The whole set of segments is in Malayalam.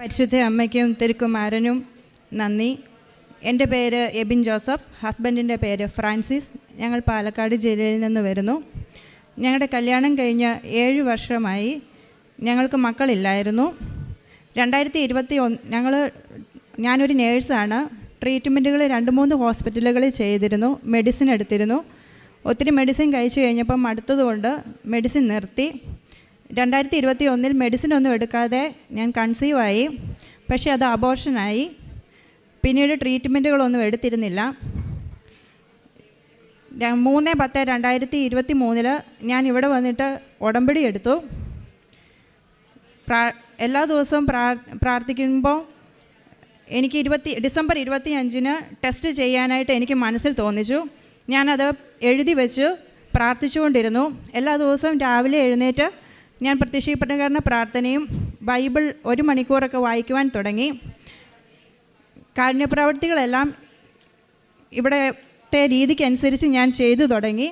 പരിശുദ്ധ അമ്മയ്ക്കും തിരുക്കുമാരനും നന്ദി. എന്റെ പേര് എബിൻ ജോസഫ് ഹസ്ബൻഡിന്റെ പേര് ഫ്രാൻസിസ്. ഞങ്ങൾ പാലക്കാട് ജില്ലയിൽ നിന്ന് വരുന്നു. ഞങ്ങളുടെ കല്യാണം കഴിഞ്ഞ് ഏഴ് വർഷമായി ഞങ്ങൾക്ക് മക്കളില്ലായിരുന്നു. രണ്ടായിരത്തി ഇരുപത്തി ഒന്ന് ഞങ്ങൾ ഞാനൊരു നേഴ്സാണ്. ട്രീറ്റ്മെന്റുകൾ രണ്ട് മൂന്ന് ഹോസ്പിറ്റലുകളിൽ ചെയ്തിരുന്നു മെഡിസിൻ എടുത്തിരുന്നു. ഒത്തിരി മെഡിസിൻ കഴിച്ചു കഴിഞ്ഞപ്പം അടുത്തതുകൊണ്ട് മെഡിസിൻ നിർത്തി. രണ്ടായിരത്തി ഇരുപത്തി ഒന്നിൽ മെഡിസിൻ ഒന്നും എടുക്കാതെ ഞാൻ കൺസീവ് ആയി. പക്ഷേ അത് അബോർഷനായി പിന്നീട് ട്രീറ്റ്മെന്റുകളൊന്നും എടുത്തിരുന്നില്ല. മൂന്ന് പത്ത് രണ്ടായിരത്തി ഇരുപത്തി മൂന്നിൽ ഞാൻ ഇവിടെ വന്നിട്ട് ഉടമ്പടി എടുത്തു. എല്ലാ ദിവസവും പ്രാ പ്രാർത്ഥിക്കുമ്പോൾ എനിക്ക് ഇരുപത്തി ഡിസംബർ ഇരുപത്തി അഞ്ചിന് ടെസ്റ്റ് ചെയ്യാനായിട്ട് എനിക്ക് മനസ്സിൽ തോന്നിച്ചു. ഞാനത് എഴുതി വെച്ച് പ്രാർത്ഥിച്ചുകൊണ്ടിരുന്നു. എല്ലാ ദിവസവും രാവിലെ എഴുന്നേറ്റ് ഞാൻ പ്രത്യക്ഷീകരണ പ്രാർത്ഥനയും ബൈബിൾ ഒരു മണിക്കൂറൊക്കെ വായിക്കുവാൻ തുടങ്ങി. കാരുണ്യപ്രവർത്തികളെല്ലാം ഇവിടത്തെ രീതിക്കനുസരിച്ച് ഞാൻ ചെയ്തു തുടങ്ങി.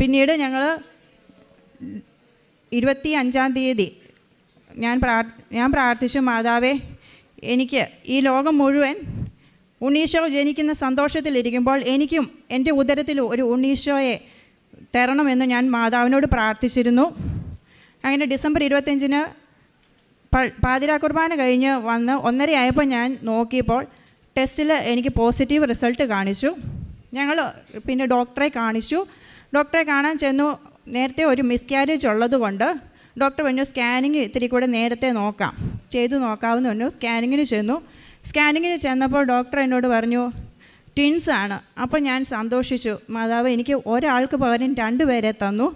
പിന്നീട് ഞങ്ങൾ ഇരുപത്തി അഞ്ചാം തീയതി ഞാൻ പ്രാർ ഞാൻ പ്രാർത്ഥിച്ചു മാതാവേ എനിക്ക് ഈ ലോകം മുഴുവൻ ഉണ്ണീശോ ജനിക്കുന്ന സന്തോഷത്തിലിരിക്കുമ്പോൾ എനിക്കും എന്റെ ഉദരത്തിൽ ഒരു ഉണ്ണീശോയെ തരണമെന്ന് ഞാൻ മാതാവിനോട് പ്രാർത്ഥിച്ചിരുന്നു. അങ്ങനെ ഡിസംബർ ഇരുപത്തഞ്ചിന് പാതിരാ കുർബാന കഴിഞ്ഞ് വന്ന് ഒന്നരയായപ്പോൾ ഞാൻ നോക്കിയപ്പോൾ ടെസ്റ്റിൽ എനിക്ക് പോസിറ്റീവ് റിസൾട്ട് കാണിച്ചു. ഞങ്ങൾ പിന്നെ ഡോക്ടറെ കാണിച്ചു. ഡോക്ടറെ കാണാൻ ചെന്നു. നേരത്തെ ഒരു മിസ്കാരേജ് ഉള്ളതുകൊണ്ട് ഡോക്ടർ പറഞ്ഞു സ്കാനിങ് ഇത്തിരി കൂടെ നേരത്തെ നോക്കാം. ചെയ്തു നോക്കാവുന്ന പറഞ്ഞു സ്കാനിങ്ങിന് ചെന്നു. സ്കാനിങ്ങിന് ചെന്നപ്പോൾ ഡോക്ടർ എന്നോട് പറഞ്ഞു ട്വിൻസ് ആണ്. അപ്പോൾ ഞാൻ സന്തോഷിച്ചു. മാതാവ് എനിക്ക് ഒരാൾക്ക് പകരം രണ്ട് പേരെ തന്നു.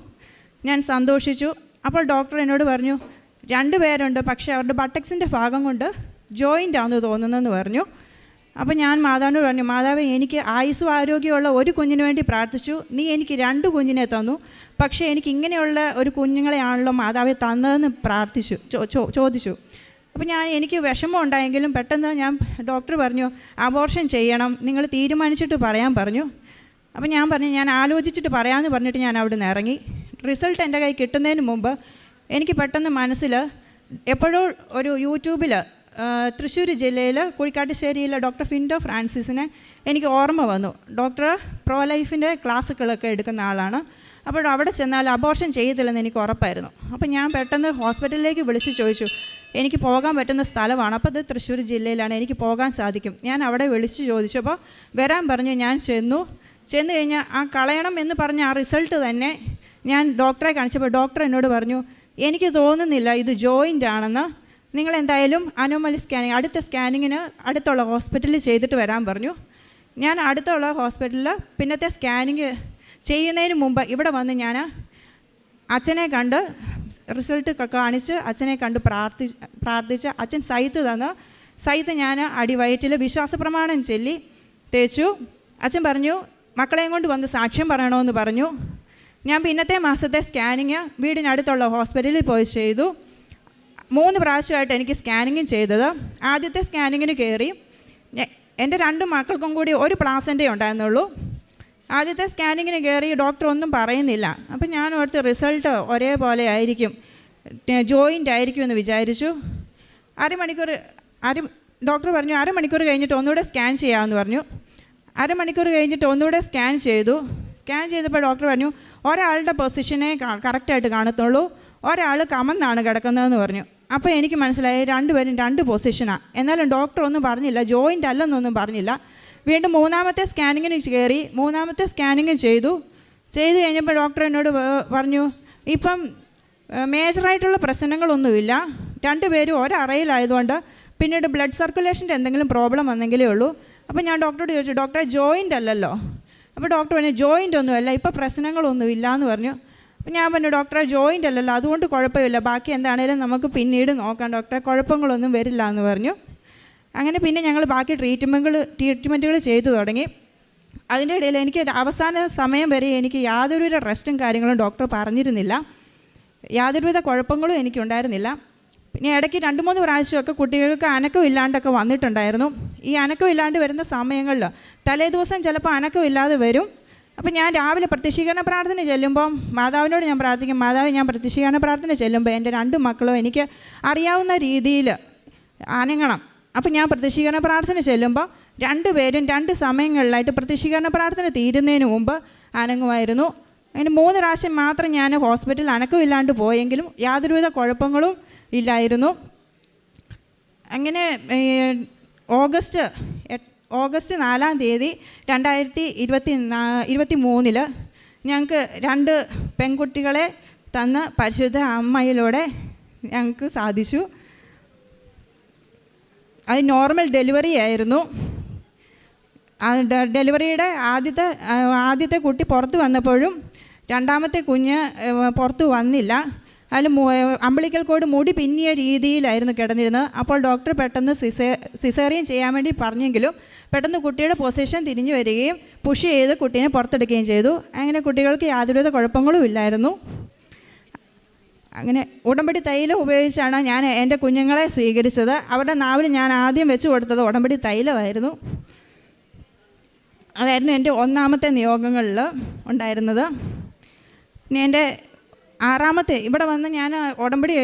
ഞാൻ സന്തോഷിച്ചു. അപ്പോൾ ഡോക്ടർ എന്നോട് പറഞ്ഞു രണ്ട് പേരുണ്ട് പക്ഷേ അവരുടെ ബട്ടക്സിന്റെ ഭാഗം കൊണ്ട് ജോയിന്റ് ആണെന്ന് തോന്നുന്നതെന്ന് പറഞ്ഞു. അപ്പോൾ ഞാൻ മാതാവിനോട് പറഞ്ഞു മാതാവ് എനിക്ക് ആയുസ്സും ആരോഗ്യമുള്ള ഒരു കുഞ്ഞിന് വേണ്ടി പ്രാർത്ഥിച്ചു. നീ എനിക്ക് രണ്ട് കുഞ്ഞിനെ തന്നു. പക്ഷേ എനിക്ക് ഇങ്ങനെയുള്ള ഒരു കുഞ്ഞുങ്ങളെയാണല്ലോ മാതാവെ തന്നതെന്ന് പ്രാർത്ഥിച്ചു ചോദിച്ചു. അപ്പോൾ ഞാൻ എനിക്ക് വിഷമം ഉണ്ടായെങ്കിലും പെട്ടെന്ന് ഞാൻ ഡോക്ടർ പറഞ്ഞു അബോർഷൻ ചെയ്യണം. നിങ്ങൾ തീരുമാനിച്ചിട്ട് പറയാൻ പറഞ്ഞു. അപ്പോൾ ഞാൻ പറഞ്ഞു ഞാൻ ആലോചിച്ചിട്ട് പറയാമെന്ന് പറഞ്ഞിട്ട് ഞാൻ അവിടെ നിന്ന് ഇറങ്ങി. റിസൾട്ട് എന്റെ കൈ കിട്ടുന്നതിന് മുമ്പ് എനിക്ക് പെട്ടെന്ന് മനസ്സിൽ എപ്പോഴോ ഒരു യൂട്യൂബിൽ തൃശ്ശൂർ ജില്ലയിൽ കുഴിക്കാട്ടുശ്ശേരിയിലെ ഡോക്ടർ ഫിൻഡോ ഫ്രാൻസിസിനെ എനിക്ക് ഓർമ്മ വന്നു. ഡോക്ടർ പ്രോ ലൈഫിന്റെ ക്ലാസ്സുകളൊക്കെ എടുക്കുന്ന ആളാണ്. അപ്പോൾ അവിടെ ചെന്നാൽ അബോർഷൻ ചെയ്യത്തില്ലെന്ന് എനിക്ക് ഉറപ്പായിരുന്നു. അപ്പോൾ ഞാൻ പെട്ടെന്ന് ഹോസ്പിറ്റലിലേക്ക് വിളിച്ച് ചോദിച്ചു എനിക്ക് പോകാൻ പറ്റുന്ന സ്ഥലമാണ്. അപ്പോൾ അത് തൃശ്ശൂർ ജില്ലയിലാണ്. എനിക്ക് പോകാൻ സാധിക്കും. ഞാൻ അവിടെ വിളിച്ച് ചോദിച്ചപ്പോൾ വരാൻ പറഞ്ഞ് ഞാൻ ചെന്നു. ചെന്ന് കഴിഞ്ഞാൽ ആ കളയണം എന്ന് പറഞ്ഞ ആ റിസൾട്ട് തന്നെ ഞാൻ ഡോക്ടറെ കാണിച്ചപ്പോൾ ഡോക്ടർ എന്നോട് പറഞ്ഞു എനിക്ക് തോന്നുന്നില്ല ഇത് ജോയിന്റ് ആണെന്ന്. നിങ്ങൾ എന്തായാലും അനോമലി സ്കാനിങ് അടുത്ത സ്കാനിങ്ങിന് അടുത്തുള്ള ഹോസ്പിറ്റലിൽ ചെയ്തിട്ട് വരാൻ പറഞ്ഞു. ഞാൻ അടുത്തുള്ള ഹോസ്പിറ്റലിൽ പിന്നത്തെ സ്കാനിങ് ചെയ്യുന്നതിന് മുമ്പ് ഇവിടെ വന്ന് ഞാൻ അച്ഛനെ കണ്ട് റിസൾട്ട് കാണിച്ച് അച്ഛനെ കണ്ട് പ്രാർത്ഥി പ്രാർത്ഥിച്ച് അച്ഛൻ സൈത്ത് തന്ന് സൈത്ത് ഞാൻ അടിവയറ്റിൽ വിശ്വാസ പ്രമാണം ചൊല്ലി തേച്ചു. അച്ഛൻ പറഞ്ഞു മക്കളെയും കൊണ്ട് വന്ന് സാക്ഷ്യം പറയണമെന്ന് പറഞ്ഞു. ഞാൻ പിന്നത്തെ മാസത്തെ സ്കാനിങ് വീടിനടുത്തുള്ള ഹോസ്പിറ്റലിൽ പോയി ചെയ്തു. മൂന്ന് പ്രാവശ്യമായിട്ട് എനിക്ക് സ്കാനിങ്ങും ചെയ്തത്. ആദ്യത്തെ സ്കാനിങ്ങിന് കയറി. എന്റെ രണ്ട് മക്കൾക്കും കൂടി ഒരു പ്ലാസന്റെ ഉണ്ടായിരുന്നുള്ളൂ. ആദ്യത്തെ സ്കാനിങ്ങിന് കയറി ഡോക്ടർ ഒന്നും പറയുന്നില്ല. അപ്പം ഞാൻ ഓർത്ത് റിസൾട്ട് ഒരേപോലെ ആയിരിക്കും. ജോയിന്റ് ആയിരിക്കും എന്ന് വിചാരിച്ചു. അരമണിക്കൂർ അര ഡോക്ടർ പറഞ്ഞു അരമണിക്കൂർ കഴിഞ്ഞിട്ട് ഒന്നുകൂടെ സ്കാൻ ചെയ്യാമെന്ന് പറഞ്ഞു. അരമണിക്കൂർ കഴിഞ്ഞിട്ട് ഒന്നുകൂടെ സ്കാൻ ചെയ്തു. സ്കാൻ ചെയ്തപ്പോൾ ഡോക്ടർ പറഞ്ഞു ഒരാളുടെ പൊസിഷനെ കറക്റ്റായിട്ട് കാണത്തുള്ളൂ ഒരാൾ കമന്നാണ് കിടക്കുന്നതെന്ന് പറഞ്ഞു. അപ്പോൾ എനിക്ക് മനസ്സിലായി രണ്ടുപേരും രണ്ട് പൊസിഷനാണ് എന്നാലും ഡോക്ടർ ഒന്നും പറഞ്ഞില്ല ജോയിന്റ് അല്ലെന്നൊന്നും പറഞ്ഞില്ല. വീണ്ടും മൂന്നാമത്തെ സ്കാനിങ്ങിന് കയറി മൂന്നാമത്തെ സ്കാനിങ് ചെയ്തു. ചെയ്തു കഴിഞ്ഞപ്പോൾ ഡോക്ടർ എന്നോട് പറഞ്ഞു ഇപ്പം മേജറായിട്ടുള്ള പ്രശ്നങ്ങളൊന്നുമില്ല. രണ്ടുപേരും ഒരറയിലായതുകൊണ്ട് പിന്നീട് ബ്ലഡ് സർക്കുലേഷന്റെ എന്തെങ്കിലും പ്രോബ്ലം വന്നെങ്കിലേ ഉള്ളൂ. അപ്പോൾ ഞാൻ ഡോക്ടറോട് ചോദിച്ചു ഡോക്ടറെ ജോയിന്റ് അല്ലല്ലോ? അപ്പോൾ ഡോക്ടർ പറഞ്ഞു ജോയിന്റ് ഒന്നുമല്ല ഇപ്പോൾ പ്രശ്നങ്ങളൊന്നുമില്ല എന്ന് പറഞ്ഞു. അപ്പോൾ ഞാൻ പറഞ്ഞു ഡോക്ടറെ ജോയിന്റ് അല്ലല്ലോ അതുകൊണ്ട് കുഴപ്പമില്ല. ബാക്കി എന്താണേലും നമുക്ക് പിന്നീട് നോക്കാം. ഡോക്ടറെ കുഴപ്പങ്ങളൊന്നും വരില്ല എന്ന് പറഞ്ഞു. അങ്ങനെ പിന്നെ ഞങ്ങൾ ബാക്കി ട്രീറ്റ്മെന്റുകൾ ട്രീറ്റ്മെന്റുകൾ ചെയ്തു തുടങ്ങി. അതിന്റെ ഇടയിൽ എനിക്ക് അവസാന സമയം വരെ എനിക്ക് യാതൊരുവിധ റെസ്റ്റും കാര്യങ്ങളും ഡോക്ടർ പറഞ്ഞിരുന്നില്ല. യാതൊരുവിധ കുഴപ്പങ്ങളും എനിക്കുണ്ടായിരുന്നില്ല. പിന്നെ ഇടയ്ക്ക് രണ്ട് മൂന്ന് പ്രാവശ്യമൊക്കെ കുട്ടികൾക്ക് അനക്കം ഇല്ലാണ്ടൊക്കെ വന്നിട്ടുണ്ടായിരുന്നു. ഈ അനക്കം ഇല്ലാണ്ട് വരുന്ന സമയങ്ങളിൽ തലേ ദിവസം ചിലപ്പോൾ അനക്കം ഇല്ലാതെ വരും. അപ്പം ഞാൻ രാവിലെ പ്രത്യക്ഷീകരണ പ്രാർത്ഥന ചെല്ലുമ്പോൾ മാതാവിനോട് ഞാൻ പ്രാർത്ഥിക്കും. മാതാവ് ഞാൻ പ്രത്യക്ഷീകരണ പ്രാർത്ഥന ചെല്ലുമ്പോൾ എന്റെ രണ്ട് മക്കളും എനിക്ക് അറിയാവുന്ന രീതിയിൽ അനങ്ങണം. അപ്പം ഞാൻ പ്രതിഷ്ഠീകരണ പ്രാർത്ഥന ചെല്ലുമ്പോൾ രണ്ടുപേരും രണ്ട് സമയങ്ങളിലായിട്ട് പ്രതിഷ്ഠീകരണ പ്രാർത്ഥന തീരുന്നതിന് മുമ്പ് അനങ്ങുമായിരുന്നു. അതിന് മൂന്ന് പ്രാവശ്യം മാത്രം ഞാൻ ഹോസ്പിറ്റലിൽ അനക്കമില്ലാണ്ട് പോയെങ്കിലും യാതൊരുവിധ കുഴപ്പങ്ങളും ഇല്ലായിരുന്നു. അങ്ങനെ ഓഗസ്റ്റ് ഓഗസ്റ്റ് നാലാം തീയതി രണ്ടായിരത്തി ഇരുപത്തി ഇരുപത്തി മൂന്നിൽ ഞങ്ങൾക്ക് രണ്ട് പെൺകുട്ടികളെ തന്ന് പരിശുദ്ധ അമ്മയിലൂടെ ഞങ്ങൾക്ക് സാധിച്ചു. അത് നോർമൽ ഡെലിവറി ആയിരുന്നു. ഡെലിവറിയുടെ ആദ്യത്തെ ആദ്യത്തെ കുട്ടി പുറത്ത് വന്നപ്പോഴും രണ്ടാമത്തെ കുഞ്ഞ് പുറത്ത് വന്നില്ല. അതിൽ അമ്പളിക്കൽ കോട് മുടി പിന്നിയ രീതിയിലായിരുന്നു കിടന്നിരുന്നത്. അപ്പോൾ ഡോക്ടർ പെട്ടെന്ന് സിസേ സിസേറിയൻ ചെയ്യാൻ വേണ്ടി പറഞ്ഞെങ്കിലും പെട്ടെന്ന് കുട്ടിയുടെ പൊസിഷൻ തിരിഞ്ഞു വരികയും പുഷ് ചെയ്ത് കുട്ടീനെ പുറത്തെടുക്കുകയും ചെയ്തു. അങ്ങനെ കുട്ടികൾക്ക് യാതൊരുവിധ കുഴപ്പങ്ങളും ഇല്ലായിരുന്നു. അങ്ങനെ ഉടമ്പടി തൈലം ഉപയോഗിച്ചാണ് ഞാൻ എന്റെ കുഞ്ഞുങ്ങളെ സ്വീകരിച്ചത്. അവരുടെ നാവിൽ ഞാൻ ആദ്യം വെച്ച് കൊടുത്തത് ഉടമ്പടി തൈലമായിരുന്നു. അതായിരുന്നു എന്റെ ഒന്നാമത്തെ നിയോഗങ്ങളിൽ ഉണ്ടായിരുന്നത്. പിന്നെ എന്റെ ആറാമത്തെ ഇവിടെ വന്ന് ഞാൻ ഉടമ്പടി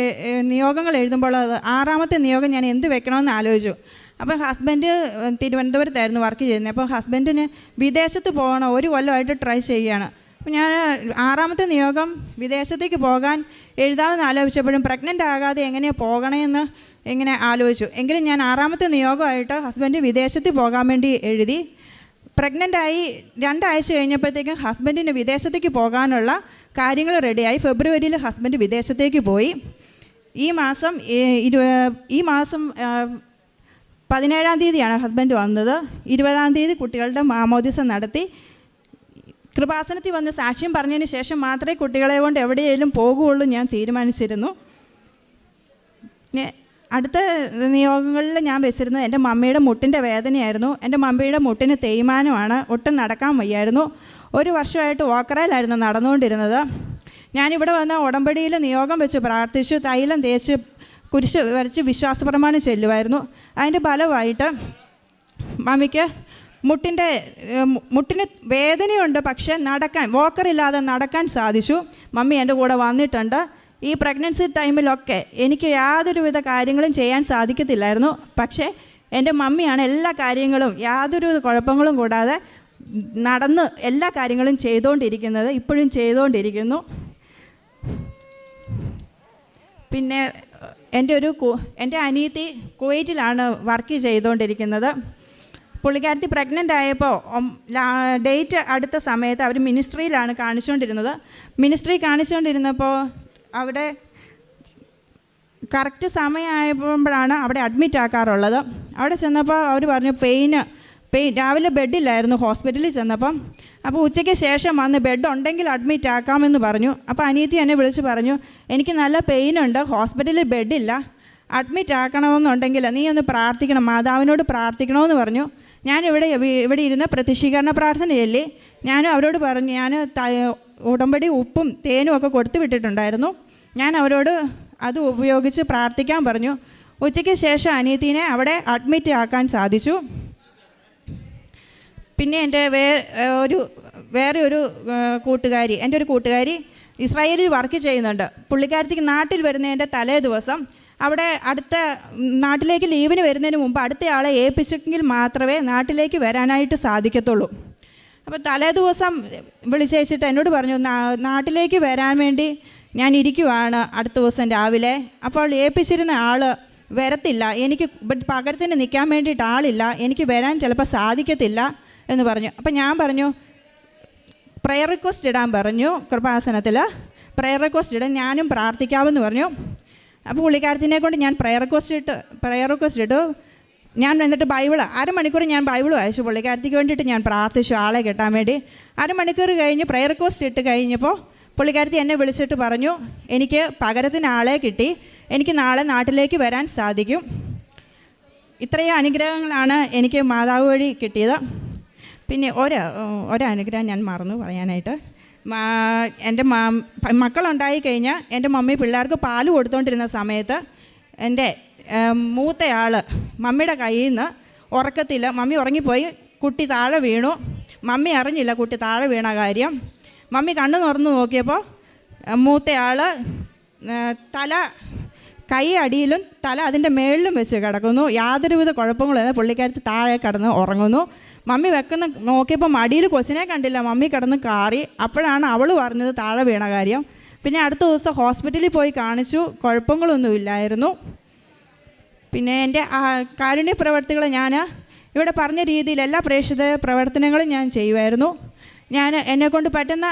നിയോഗങ്ങൾ എഴുതുമ്പോൾ അത് ആറാമത്തെ നിയോഗം ഞാൻ എന്ത് വെക്കണമെന്ന് ആലോചിച്ചു. അപ്പം ഹസ്ബൻഡ് തിരുവനന്തപുരത്തായിരുന്നു വർക്ക് ചെയ്യുന്നത്. അപ്പോൾ ഹസ്ബൻഡിന് വിദേശത്ത് പോകണം ഒരു കൊല്ലമായിട്ട് ട്രൈ ചെയ്യുകയാണ്. ഞാൻ ആറാമത്തെ നിയോഗം വിദേശത്തേക്ക് പോകാൻ എഴുതാമെന്ന് ആലോചിച്ചപ്പോഴും പ്രഗ്നന്റ് ആകാതെ എങ്ങനെയാണ് പോകണമെന്ന് എങ്ങനെ ആലോചിച്ചു. എങ്കിലും ഞാൻ ആറാമത്തെ നിയോഗമായിട്ട് ഹസ്ബൻഡ് വിദേശത്ത് പോകാൻ വേണ്ടി എഴുതി. പ്രഗ്നന്റായി രണ്ടാഴ്ച കഴിഞ്ഞപ്പോഴത്തേക്കും ഹസ്ബൻഡിന് വിദേശത്തേക്ക് പോകാനുള്ള കാര്യങ്ങൾ റെഡിയായി ഫെബ്രുവരിയിൽ ഹസ്ബൻഡ് വിദേശത്തേക്ക് പോയി. ഈ മാസം ഇരു ഈ മാസം പതിനേഴാം തീയതിയാണ് ഹസ്ബൻഡ് വന്നത്. ഇരുപതാം തീയതി കുട്ടികളുടെ മാമോദിസം നടത്തി. കൃപാസനത്തിൽ വന്ന് സാക്ഷ്യം പറഞ്ഞതിന് ശേഷം മാത്രമേ കുട്ടികളെ കൊണ്ട് എവിടെയെങ്കിലും പോകുകയുള്ളൂ ഞാൻ തീരുമാനിച്ചിരുന്നു. അടുത്ത നിയോഗങ്ങളിൽ ഞാൻ വെച്ചിരുന്നത് എന്റെ മമ്മിയുടെ മുട്ടിന്റെ വേദനയായിരുന്നു. എന്റെ മമ്മിയുടെ മുട്ടിന് തേയ്മാനമാണ്. ഒട്ടും നടക്കാൻ വയ്യായിരുന്നു. ഒരു വർഷമായിട്ട് ഓക്കറയിലായിരുന്നു നടന്നുകൊണ്ടിരുന്നത്. ഞാനിവിടെ വന്ന ഉടമ്പടിയിൽ നിയോഗം വെച്ച് പ്രാർത്ഥിച്ചു തൈലം തേച്ച് കുരിശ് വരച്ച് വിശ്വാസപ്രമാണം ചെല്ലുമായിരുന്നു. അതിന്റെ ഫലമായിട്ട് മമ്മിക്ക് മുട്ടിന്റെ മുട്ടിന് വേദനയുണ്ട് പക്ഷേ നടക്കാൻ വോക്കറില്ലാതെ നടക്കാൻ സാധിച്ചു. മമ്മി എന്റെ കൂടെ വന്നിട്ടുണ്ട്. ഈ പ്രഗ്നൻസി ടൈമിലൊക്കെ എനിക്ക് യാതൊരുവിധ കാര്യങ്ങളും ചെയ്യാൻ സാധിക്കത്തില്ലായിരുന്നു. പക്ഷേ എന്റെ മമ്മിയാണ് എല്ലാ കാര്യങ്ങളും യാതൊരു കുഴപ്പങ്ങളും കൂടാതെ നടന്ന് എല്ലാ കാര്യങ്ങളും ചെയ്തുകൊണ്ടിരിക്കുന്നത് ഇപ്പോഴും ചെയ്തുകൊണ്ടിരിക്കുന്നു പിന്നെ എന്റെ ഒരു എന്റെ അനിയത്തി കുവൈറ്റിലാണ് വർക്ക് ചെയ്തുകൊണ്ടിരിക്കുന്നത് പുള്ളിക്കാരത്തി പ്രഗ്നന്റ് ആയപ്പോൾ ഡേറ്റ് അടുത്ത സമയത്ത് അവർ മിനിസ്ട്രിയിലാണ് കാണിച്ചുകൊണ്ടിരുന്നത്. മിനിസ്ട്രി കാണിച്ചുകൊണ്ടിരുന്നപ്പോൾ അവിടെ കറക്റ്റ് സമയമായപ്പോഴാണ് അവിടെ അഡ്മിറ്റ് ആക്കാറുള്ളത്. അവിടെ ചെന്നപ്പോൾ അവർ പറഞ്ഞു പെയിന് പെയിൻ രാവിലെ ബെഡില്ലായിരുന്നു ഹോസ്പിറ്റലിൽ ചെന്നപ്പം. അപ്പോൾ ഉച്ചയ്ക്ക് ശേഷം വന്ന് ബെഡ് ഉണ്ടെങ്കിൽ അഡ്മിറ്റ് ആക്കാമെന്ന് പറഞ്ഞു. അപ്പോൾ അനിയത്തി എന്നെ വിളിച്ച് പറഞ്ഞു എനിക്ക് നല്ല പെയിനുണ്ട് ഹോസ്പിറ്റലിൽ ബെഡില്ല അഡ്മിറ്റ് ആക്കണമെന്നുണ്ടെങ്കിൽ നീ ഒന്ന് പ്രാർത്ഥിക്കണം മാതാവിനോട് പ്രാർത്ഥിക്കണമെന്ന് പറഞ്ഞു. ഞാൻ ഇവിടെ ഇവിടെ ഇരുന്ന് പ്രതിഷ്ഠീകരണ പ്രാർത്ഥനയല്ലേ? ഞാനും അവരോട് പറഞ്ഞു ഞാൻ ഉടമ്പടി ഉപ്പും തേനും ഒക്കെ കൊടുത്തു വിട്ടിട്ടുണ്ടായിരുന്നു. ഞാൻ അവരോട് അത് ഉപയോഗിച്ച് പ്രാർത്ഥിക്കാൻ പറഞ്ഞു. ഉച്ചയ്ക്ക് ശേഷം അനിയത്തിനെ അവിടെ അഡ്മിറ്റ് ആക്കാൻ സാധിച്ചു. പിന്നെ എന്റെ വേ ഒരു വേറെ ഒരു കൂട്ടുകാരി എന്റെ ഒരു കൂട്ടുകാരി ഇസ്രായേലിൽ വർക്ക് ചെയ്യുന്നുണ്ട്. പുള്ളിക്കാരത്തിക്ക് നാട്ടിൽ വരുന്നതിന്റെ തലേ ദിവസം അവിടെ അടുത്ത നാട്ടിലേക്ക് ലീവിന് വരുന്നതിന് മുമ്പ് അടുത്തയാളെ ഏൽപ്പിച്ചെങ്കിൽ മാത്രമേ നാട്ടിലേക്ക് വരാനായിട്ട് സാധിക്കത്തുള്ളൂ. അപ്പോൾ തലേ ദിവസം വിളിച്ചേച്ചിട്ട് എന്നോട് പറഞ്ഞു നാട്ടിലേക്ക് വരാൻ വേണ്ടി ഞാൻ ഇരിക്കുവാണ് അടുത്ത ദിവസം രാവിലെ. അപ്പോൾ ഏൽപ്പിച്ചിരുന്ന ആൾ വരത്തില്ല. എനിക്ക് പകരത്തിന് നിൽക്കാൻ വേണ്ടിയിട്ട് ആളില്ല. എനിക്ക് വരാൻ ചിലപ്പോൾ സാധിക്കത്തില്ല എന്ന് പറഞ്ഞു. അപ്പം ഞാൻ പറഞ്ഞു പ്രയർ റിക്വസ്റ്റ് ഇടാൻ പറഞ്ഞു കൃപാസനത്തിൽ. പ്രയർ റിക്വസ്റ്റ് ഇടാൻ ഞാനും പ്രാർത്ഥിക്കാമെന്ന് പറഞ്ഞു. അപ്പോൾ പുള്ളിക്കാരത്തിനെ കൊണ്ട് ഞാൻ പ്രയർ റിക്വസ്റ്റ് ഇട്ട് പ്രയർ റിക്വസ്റ്റ് ഇട്ടു. ഞാൻ എന്നിട്ട് ബൈബിൾ അരമണിക്കൂർ ഞാൻ ബൈബിൾ വായിച്ചു. പുള്ളിക്കാരത്തിക്ക് വേണ്ടിയിട്ട് ഞാൻ പ്രാർത്ഥിച്ചു ആളെ കിട്ടാൻ വേണ്ടി. അരമണിക്കൂർ കഴിഞ്ഞ് പ്രയർ റിക്വസ്റ്റ് ഇട്ട് കഴിഞ്ഞപ്പോൾ പുള്ളിക്കാരത്തി എന്നെ വിളിച്ചിട്ട് പറഞ്ഞു എനിക്ക് പകരത്തിന് ആളെ കിട്ടി. എനിക്ക് നാളെ നാട്ടിലേക്ക് വരാൻ സാധിക്കും. ഇത്രയും അനുഗ്രഹങ്ങളാണ് എനിക്ക് മാതാവ് വഴി കിട്ടിയത്. പിന്നെ ഒരു ഒരനുഗ്രഹം ഞാൻ മറന്നു പറയാനായിട്ട്. എന്റെ മക്കളുണ്ടായി കഴിഞ്ഞാൽ എന്റെ മമ്മി പിള്ളേർക്ക് പാൽ കൊടുത്തുകൊണ്ടിരുന്ന സമയത്ത് എന്റെ മൂത്തയാൾ മമ്മിയുടെ കയ്യിൽ നിന്ന് ഉറക്കത്തിൽ മമ്മി ഉറങ്ങിപ്പോയി. കുട്ടി താഴെ വീണു. മമ്മി അറിഞ്ഞില്ല കുട്ടി താഴെ വീണ കാര്യം. മമ്മി കണ്ണു തുറന്നു നോക്കിയപ്പോൾ മൂത്തയാൾ തല കൈ അടിയിലും തല അതിന്റെ മേളിലും വെച്ച് കിടക്കുന്നു. യാതൊരുവിധ കുഴപ്പങ്ങളും പുള്ളിക്കാരത്ത് താഴെ കിടന്ന് ഉറങ്ങുന്നു. മമ്മി വെക്കുന്ന നോക്കിയപ്പോൾ മടിയിൽ കൊച്ചിനെ കണ്ടില്ല. മമ്മി കിടന്ന് കാറി. അപ്പോഴാണ് അവൾ പറഞ്ഞത് താഴെ വീണ കാര്യം. പിന്നെ അടുത്ത ദിവസം ഹോസ്പിറ്റലിൽ പോയി കാണിച്ചു. കുഴപ്പങ്ങളൊന്നുമില്ലായിരുന്നു. പിന്നെ എന്റെ കാരുണ്യ പ്രവർത്തികൾ ഞാൻ ഇവിടെ പറഞ്ഞ രീതിയിൽ എല്ലാ പ്രേക്ഷിത പ്രവർത്തനങ്ങളും ഞാൻ ചെയ്യുമായിരുന്നു. ഞാൻ എന്നെക്കൊണ്ട് പറ്റുന്ന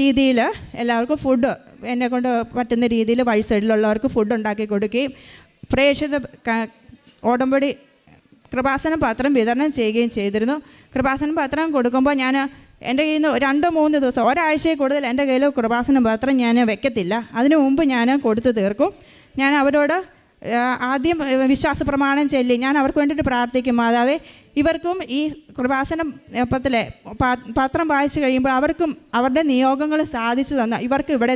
രീതിയിൽ എല്ലാവർക്കും ഫുഡ് എന്നെക്കൊണ്ട് പറ്റുന്ന രീതിയിൽ വഴി സൈഡിലുള്ളവർക്ക് ഫുഡ് ഉണ്ടാക്കി കൊടുക്കുകയും പ്രേക്ഷിത ഓടമ്പടി കൃപാസന പത്രം വിതരണം ചെയ്യുകയും ചെയ്തിരുന്നു. കൃപാസന പത്രം കൊടുക്കുമ്പോൾ ഞാൻ എന്റെ കയ്യിൽ നിന്ന് രണ്ടോ മൂന്ന് ദിവസം ഒരാഴ്ചയിൽ കൂടുതൽ എന്റെ കയ്യിൽ കൃപാസന പത്രം ഞാൻ വെക്കത്തില്ല. അതിനു മുമ്പ് ഞാൻ കൊടുത്തു തീർക്കും. ഞാൻ അവരോട് ആദ്യം വിശ്വാസ പ്രമാണം ചൊല്ലി. ഞാൻ അവർക്ക് വേണ്ടിയിട്ട് പ്രാർത്ഥിക്കും മാതാവേ ഇവർക്കും ഈ കൃപാസന പത്തിലെ പത്രം വായിച്ചു കഴിയുമ്പോൾ അവർക്കും അവരുടെ നിയോഗങ്ങൾ സാധിച്ചു തന്ന ഇവർക്ക് ഇവിടെ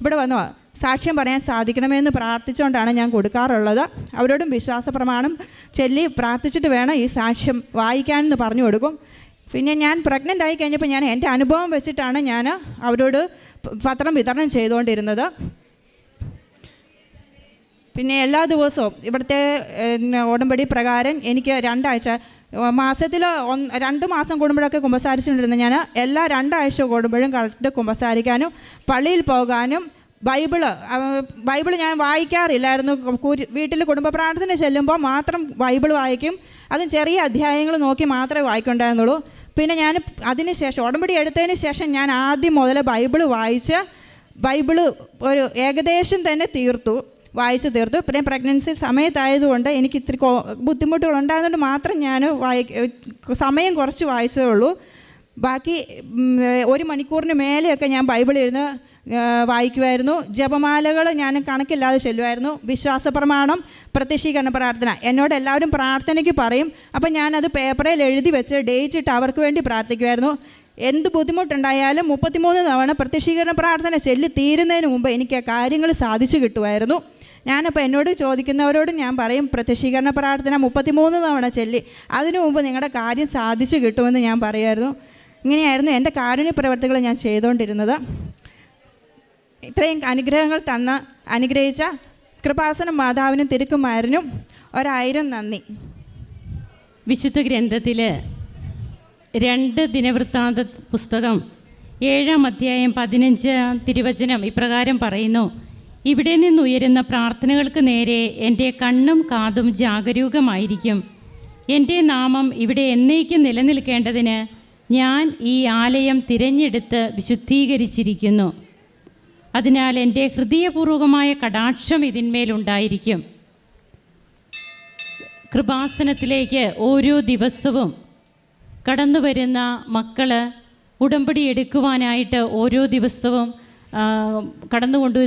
ഇവിടെ വന്ന് സാക്ഷ്യം പറയാൻ സാധിക്കണമെന്ന് പ്രാർത്ഥിച്ചുകൊണ്ടാണ് ഞാൻ കൊടുക്കാറുള്ളത്. അവരോടും വിശ്വാസ പ്രമാണം ചൊല്ലി പ്രാർത്ഥിച്ചിട്ട് വേണം ഈ സാക്ഷ്യം വായിക്കാനെന്ന് പറഞ്ഞു കൊടുക്കും. പിന്നെ ഞാൻ പ്രഗ്നന്റ് ആയി കഴിഞ്ഞപ്പോൾ ഞാൻ എന്റെ അനുഭവം വെച്ചിട്ടാണ് ഞാൻ അവരോട് പത്രം വിതരണം ചെയ്തുകൊണ്ടിരുന്നത്. പിന്നെ എല്ലാ ദിവസവും ഇവിടുത്തെ ഉടമ്പടി പ്രകാരം എനിക്ക് രണ്ടാഴ്ച മാസത്തിൽ ഒന്ന് രണ്ട് മാസം കൂടുമ്പോഴൊക്കെ കുമ്പസാരിച്ചുകൊണ്ടിരുന്ന ഞാൻ എല്ലാ രണ്ടാഴ്ച കൂടുമ്പോഴും കറക്റ്റ് കുമ്പസാരിക്കാനും പള്ളിയിൽ പോകാനും ബൈബിൾ ബൈബിൾ ഞാൻ വായിക്കാറില്ലായിരുന്നു. വീട്ടിൽ കുടുംബ പ്രാർത്ഥന ചെല്ലുമ്പോൾ മാത്രം ബൈബിൾ വായിക്കും. അതും ചെറിയ അധ്യായങ്ങൾ നോക്കി മാത്രമേ വായിക്കുണ്ടായിരുന്നുള്ളൂ. പിന്നെ ഞാൻ അതിന് ശേഷം ഉടമ്പടി എടുത്തതിന് ശേഷം ഞാൻ ആദ്യം മുതൽ ബൈബിൾ വായിച്ച് ബൈബിൾ ഒരു ഏകദേശം തന്നെ തീർത്തു. വായിച്ചു തീർത്തു. പിന്നെ പ്രഗ്നൻസി സമയത്തായതുകൊണ്ട് എനിക്ക് ഇത്തിരി ബുദ്ധിമുട്ടുകൾ ഉണ്ടായതുകൊണ്ട് മാത്രം ഞാൻ വായി സമയം കുറച്ച് വായിച്ചതേ ഉള്ളൂ. ബാക്കി ഒരു മണിക്കൂറിന് മേലെയൊക്കെ ഞാൻ ബൈബിൾ ഇരുന്ന് വായിക്കുമായിരുന്നു ജപമാലകൾ ഞാൻ കണക്കില്ലാതെ ചെല്ലുമായിരുന്നു വിശ്വാസ പ്രമാണം പ്രത്യക്ഷീകരണ പ്രാർത്ഥന. എന്നോട് എല്ലാവരും പ്രാർത്ഥനയ്ക്ക് പറയും. അപ്പം ഞാനത് പേപ്പറിൽ എഴുതി വെച്ച് ഡേറ്റ് അവർക്ക് വേണ്ടി പ്രാർത്ഥിക്കുമായിരുന്നു എന്ത് ബുദ്ധിമുട്ടുണ്ടായാലും മുപ്പത്തിമൂന്ന് തവണ പ്രത്യക്ഷീകരണ പ്രാർത്ഥന ചെല്ലി തീരുന്നതിന് മുമ്പ് എനിക്ക് ആ കാര്യങ്ങൾ സാധിച്ചു കിട്ടുമായിരുന്നു ഞാനപ്പോൾ എന്നോട് ചോദിക്കുന്നവരോട് ഞാൻ പറയും പ്രത്യക്ഷീകരണ പ്രാർത്ഥന മുപ്പത്തിമൂന്ന് തവണ ചെല്ലി. അതിനു മുമ്പ് നിങ്ങളുടെ കാര്യം സാധിച്ചു കിട്ടുമെന്ന് ഞാൻ പറയുമായിരുന്നു ഇങ്ങനെയായിരുന്നു എന്റെ കാരുണ്യ പ്രവർത്തികൾ ഞാൻ ചെയ്തുകൊണ്ടിരുന്നത് ഇത്രയും അനുഗ്രഹങ്ങൾ തന്ന അനുഗ്രഹിച്ച കൃപാസന മാതാവിനും തിരുക്കുമാരനും ഒരായിരം നന്ദി. വിശുദ്ധ ഗ്രന്ഥത്തിൽ രണ്ട് ദിനവൃത്താന്ത പുസ്തകം ഏഴാം അധ്യായം പതിനഞ്ച് തിരുവചനം ഇപ്രകാരം പറയുന്നു. ഇവിടെ നിന്നുയരുന്ന പ്രാർത്ഥനകൾക്ക് നേരെ എന്റെ കണ്ണും കാതും ജാഗരൂകമായിരിക്കും. എന്റെ നാമം ഇവിടെ എന്നേക്കും നിലനിൽക്കേണ്ടതിന് ഞാൻ ഈ ആലയം തിരഞ്ഞെടുത്ത് വിശുദ്ധീകരിച്ചിരിക്കുന്നു. അതിനാൽ എന്റെ ഹൃദയപൂർവകമായ കടാക്ഷം ഇതിന്മേലുണ്ടായിരിക്കും കൃപാസനത്തിലേക്ക് ഓരോ ദിവസവും കടന്നു വരുന്ന മക്കൾ ഉടമ്പടി എടുക്കുവാനായിട്ട് ഓരോ ദിവസവും ആ, കടന്നുകൊണ്ട്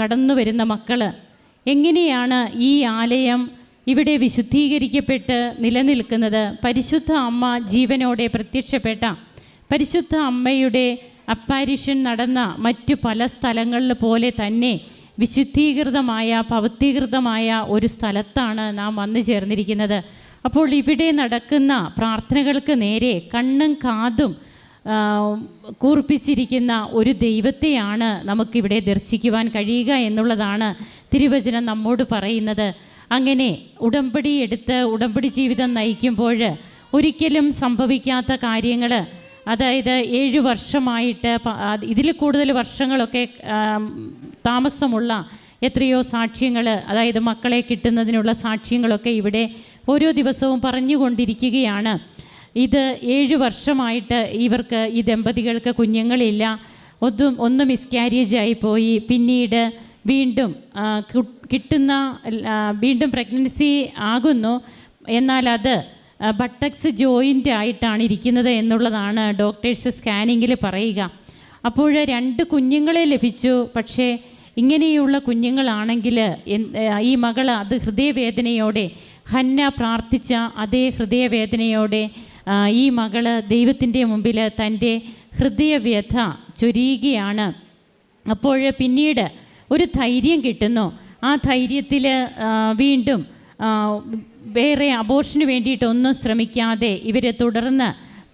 കടന്നു വരുന്ന മക്കൾ എങ്ങനെയാണ് ഈ ആലയം ഇവിടെ വിശുദ്ധീകരിക്കപ്പെട്ട് നിലനിൽക്കുന്നത്? പരിശുദ്ധ അമ്മ ജീവനോടെ പ്രത്യക്ഷപ്പെട്ട പരിശുദ്ധ അമ്മയുടെ അപ്പാരിഷൻ നടന്ന മറ്റു പല സ്ഥലങ്ങളിൽ പോലെ തന്നെ വിശുദ്ധീകൃതമായ പവിത്രീകൃതമായ ഒരു സ്ഥലത്താണ് നാം വന്നു ചേർന്നിരിക്കുന്നത്. അപ്പോൾ ഇവിടെ നടക്കുന്ന പ്രാർത്ഥനകൾക്ക് നേരെ കണ്ണും കാതും കൂർപ്പിച്ചിരിക്കുന്ന ഒരു ദൈവത്തെയാണ് നമുക്കിവിടെ ദർശിക്കുവാൻ കഴിയുക എന്നുള്ളതാണ് തിരുവചനം നമ്മോട് പറയുന്നത്. അങ്ങനെ ഉടമ്പടി എടുത്ത് ഉടമ്പടി ജീവിതം നയിക്കുമ്പോൾ ഒരിക്കലും സംഭവിക്കാത്ത കാര്യങ്ങൾ അതായത് ഏഴ് വർഷമായിട്ട് ഇതിൽ കൂടുതൽ വർഷങ്ങളൊക്കെ താമസമുള്ള എത്രയോ സാക്ഷ്യങ്ങൾ അതായത് മക്കളെ കിട്ടുന്നതിനുള്ള സാക്ഷ്യങ്ങളൊക്കെ ഇവിടെ ഓരോ ദിവസവും പറഞ്ഞുകൊണ്ടിരിക്കുകയാണ്. ഇത് ഏഴ് വർഷമായിട്ട് ഇവർക്ക് ഈ ദമ്പതികൾക്ക് കുഞ്ഞുങ്ങളില്ല. ഒന്നും ഒന്ന് മിസ്കാരേജ് ആയിപ്പോയി പിന്നീട് വീണ്ടും കിട്ടുന്ന വീണ്ടും പ്രഗ്നൻസി ആകുന്നു. എന്നാൽ അത് ബട്ടക്സ് ജോയിന്റ് ആയിട്ടാണ് ഇരിക്കുന്നത് എന്നുള്ളതാണ് ഡോക്ടേഴ്സ് സ്കാനിങ്ങിൽ പറയുക. അപ്പോൾ രണ്ട് കുഞ്ഞുങ്ങളെ ലഭിച്ചു. പക്ഷേ ഇങ്ങനെയുള്ള കുഞ്ഞുങ്ങളാണെങ്കിൽ ഈ മകൾ അത് ഹൃദയവേദനയോടെ ഹന്ന പ്രാർത്ഥിച്ച അതേ ഹൃദയവേദനയോടെ ഈ മകൾ ദൈവത്തിന്റെ മുമ്പിൽ തന്റെ ഹൃദയവ്യഥ ചൊരിയുകയാണ്. അപ്പോൾ പിന്നീട് ഒരു ധൈര്യം കിട്ടുന്നു. ആ ധൈര്യത്തിൽ വീണ്ടും വേറെ അബോഷന് വേണ്ടിയിട്ടൊന്നും ശ്രമിക്കാതെ ഇവരെ തുടർന്ന്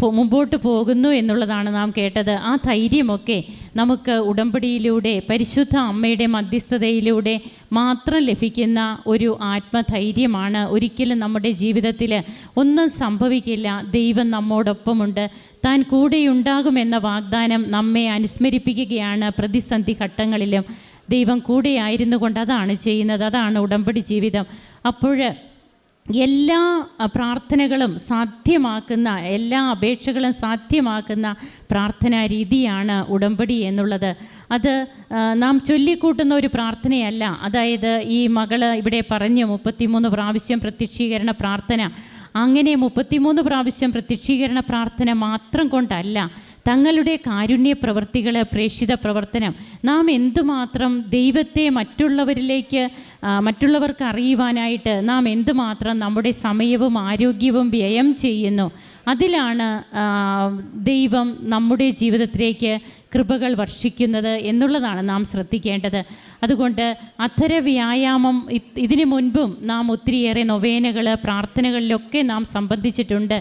മുമ്പോട്ട് പോകുന്നു എന്നുള്ളതാണ് നാം കേട്ടത്. ആ ധൈര്യമൊക്കെ നമുക്ക് ഉടമ്പടിയിലൂടെ പരിശുദ്ധ അമ്മയുടെ മധ്യസ്ഥതയിലൂടെ മാത്രം ലഭിക്കുന്ന ഒരു ആത്മധൈര്യമാണ്. ഒരിക്കലും നമ്മുടെ ജീവിതത്തിൽ ഒന്നും സംഭവിക്കില്ല. ദൈവം നമ്മോടൊപ്പമുണ്ട്. താൻ കൂടെയുണ്ടാകുമെന്ന വാഗ്ദാനം നമ്മെ അനുസ്മരിപ്പിക്കുകയാണ് പ്രതിസന്ധി ഘട്ടങ്ങളിലും. ദൈവം കൂടെയായിരുന്നു കൊണ്ട് അതാണ് ചെയ്യുന്നത്. അതാണ് ഉടമ്പടി ജീവിതം. അപ്പോൾ എല്ലാ പ്രാർത്ഥനകളും സാധ്യമാക്കുന്ന എല്ലാ അപേക്ഷകളും സാധ്യമാക്കുന്ന പ്രാർത്ഥനാ രീതിയാണ് ഉടമ്പടി എന്നുള്ളത്. അത് നാം ചൊല്ലിക്കൂട്ടുന്ന ഒരു പ്രാർത്ഥനയല്ല. അതായത് ഈ മകൾ ഇവിടെ പറഞ്ഞു മുപ്പത്തിമൂന്ന് പ്രാവശ്യം പ്രത്യക്ഷീകരണ പ്രാർത്ഥന. അങ്ങനെ മുപ്പത്തിമൂന്ന് പ്രാവശ്യം പ്രത്യക്ഷീകരണ പ്രാർത്ഥന മാത്രം കൊണ്ടല്ല. തങ്ങളുടെ കാരുണ്യ പ്രവൃത്തികൾ പ്രേക്ഷിത പ്രവർത്തനം. നാം എന്തുമാത്രം ദൈവത്തെ മറ്റുള്ളവരിലേക്ക് മറ്റുള്ളവർക്ക് അറിയുവാനായിട്ട് നാം എന്തുമാത്രം നമ്മുടെ സമയവും ആരോഗ്യവും വ്യയം ചെയ്യുന്നു. അതിലാണ് ദൈവം നമ്മുടെ ജീവിതത്തിലേക്ക് കൃപകൾ വർഷിക്കുന്നത് എന്നുള്ളതാണ് നാം ശ്രദ്ധിക്കേണ്ടത്. അതുകൊണ്ട് അത്തര വ്യായാമം ഇതിനു മുൻപും നാം ഒത്തിരിയേറെ നൊവേനകൾ പ്രാർത്ഥനകളിലൊക്കെ നാം സംബന്ധിച്ചിട്ടുണ്ട്.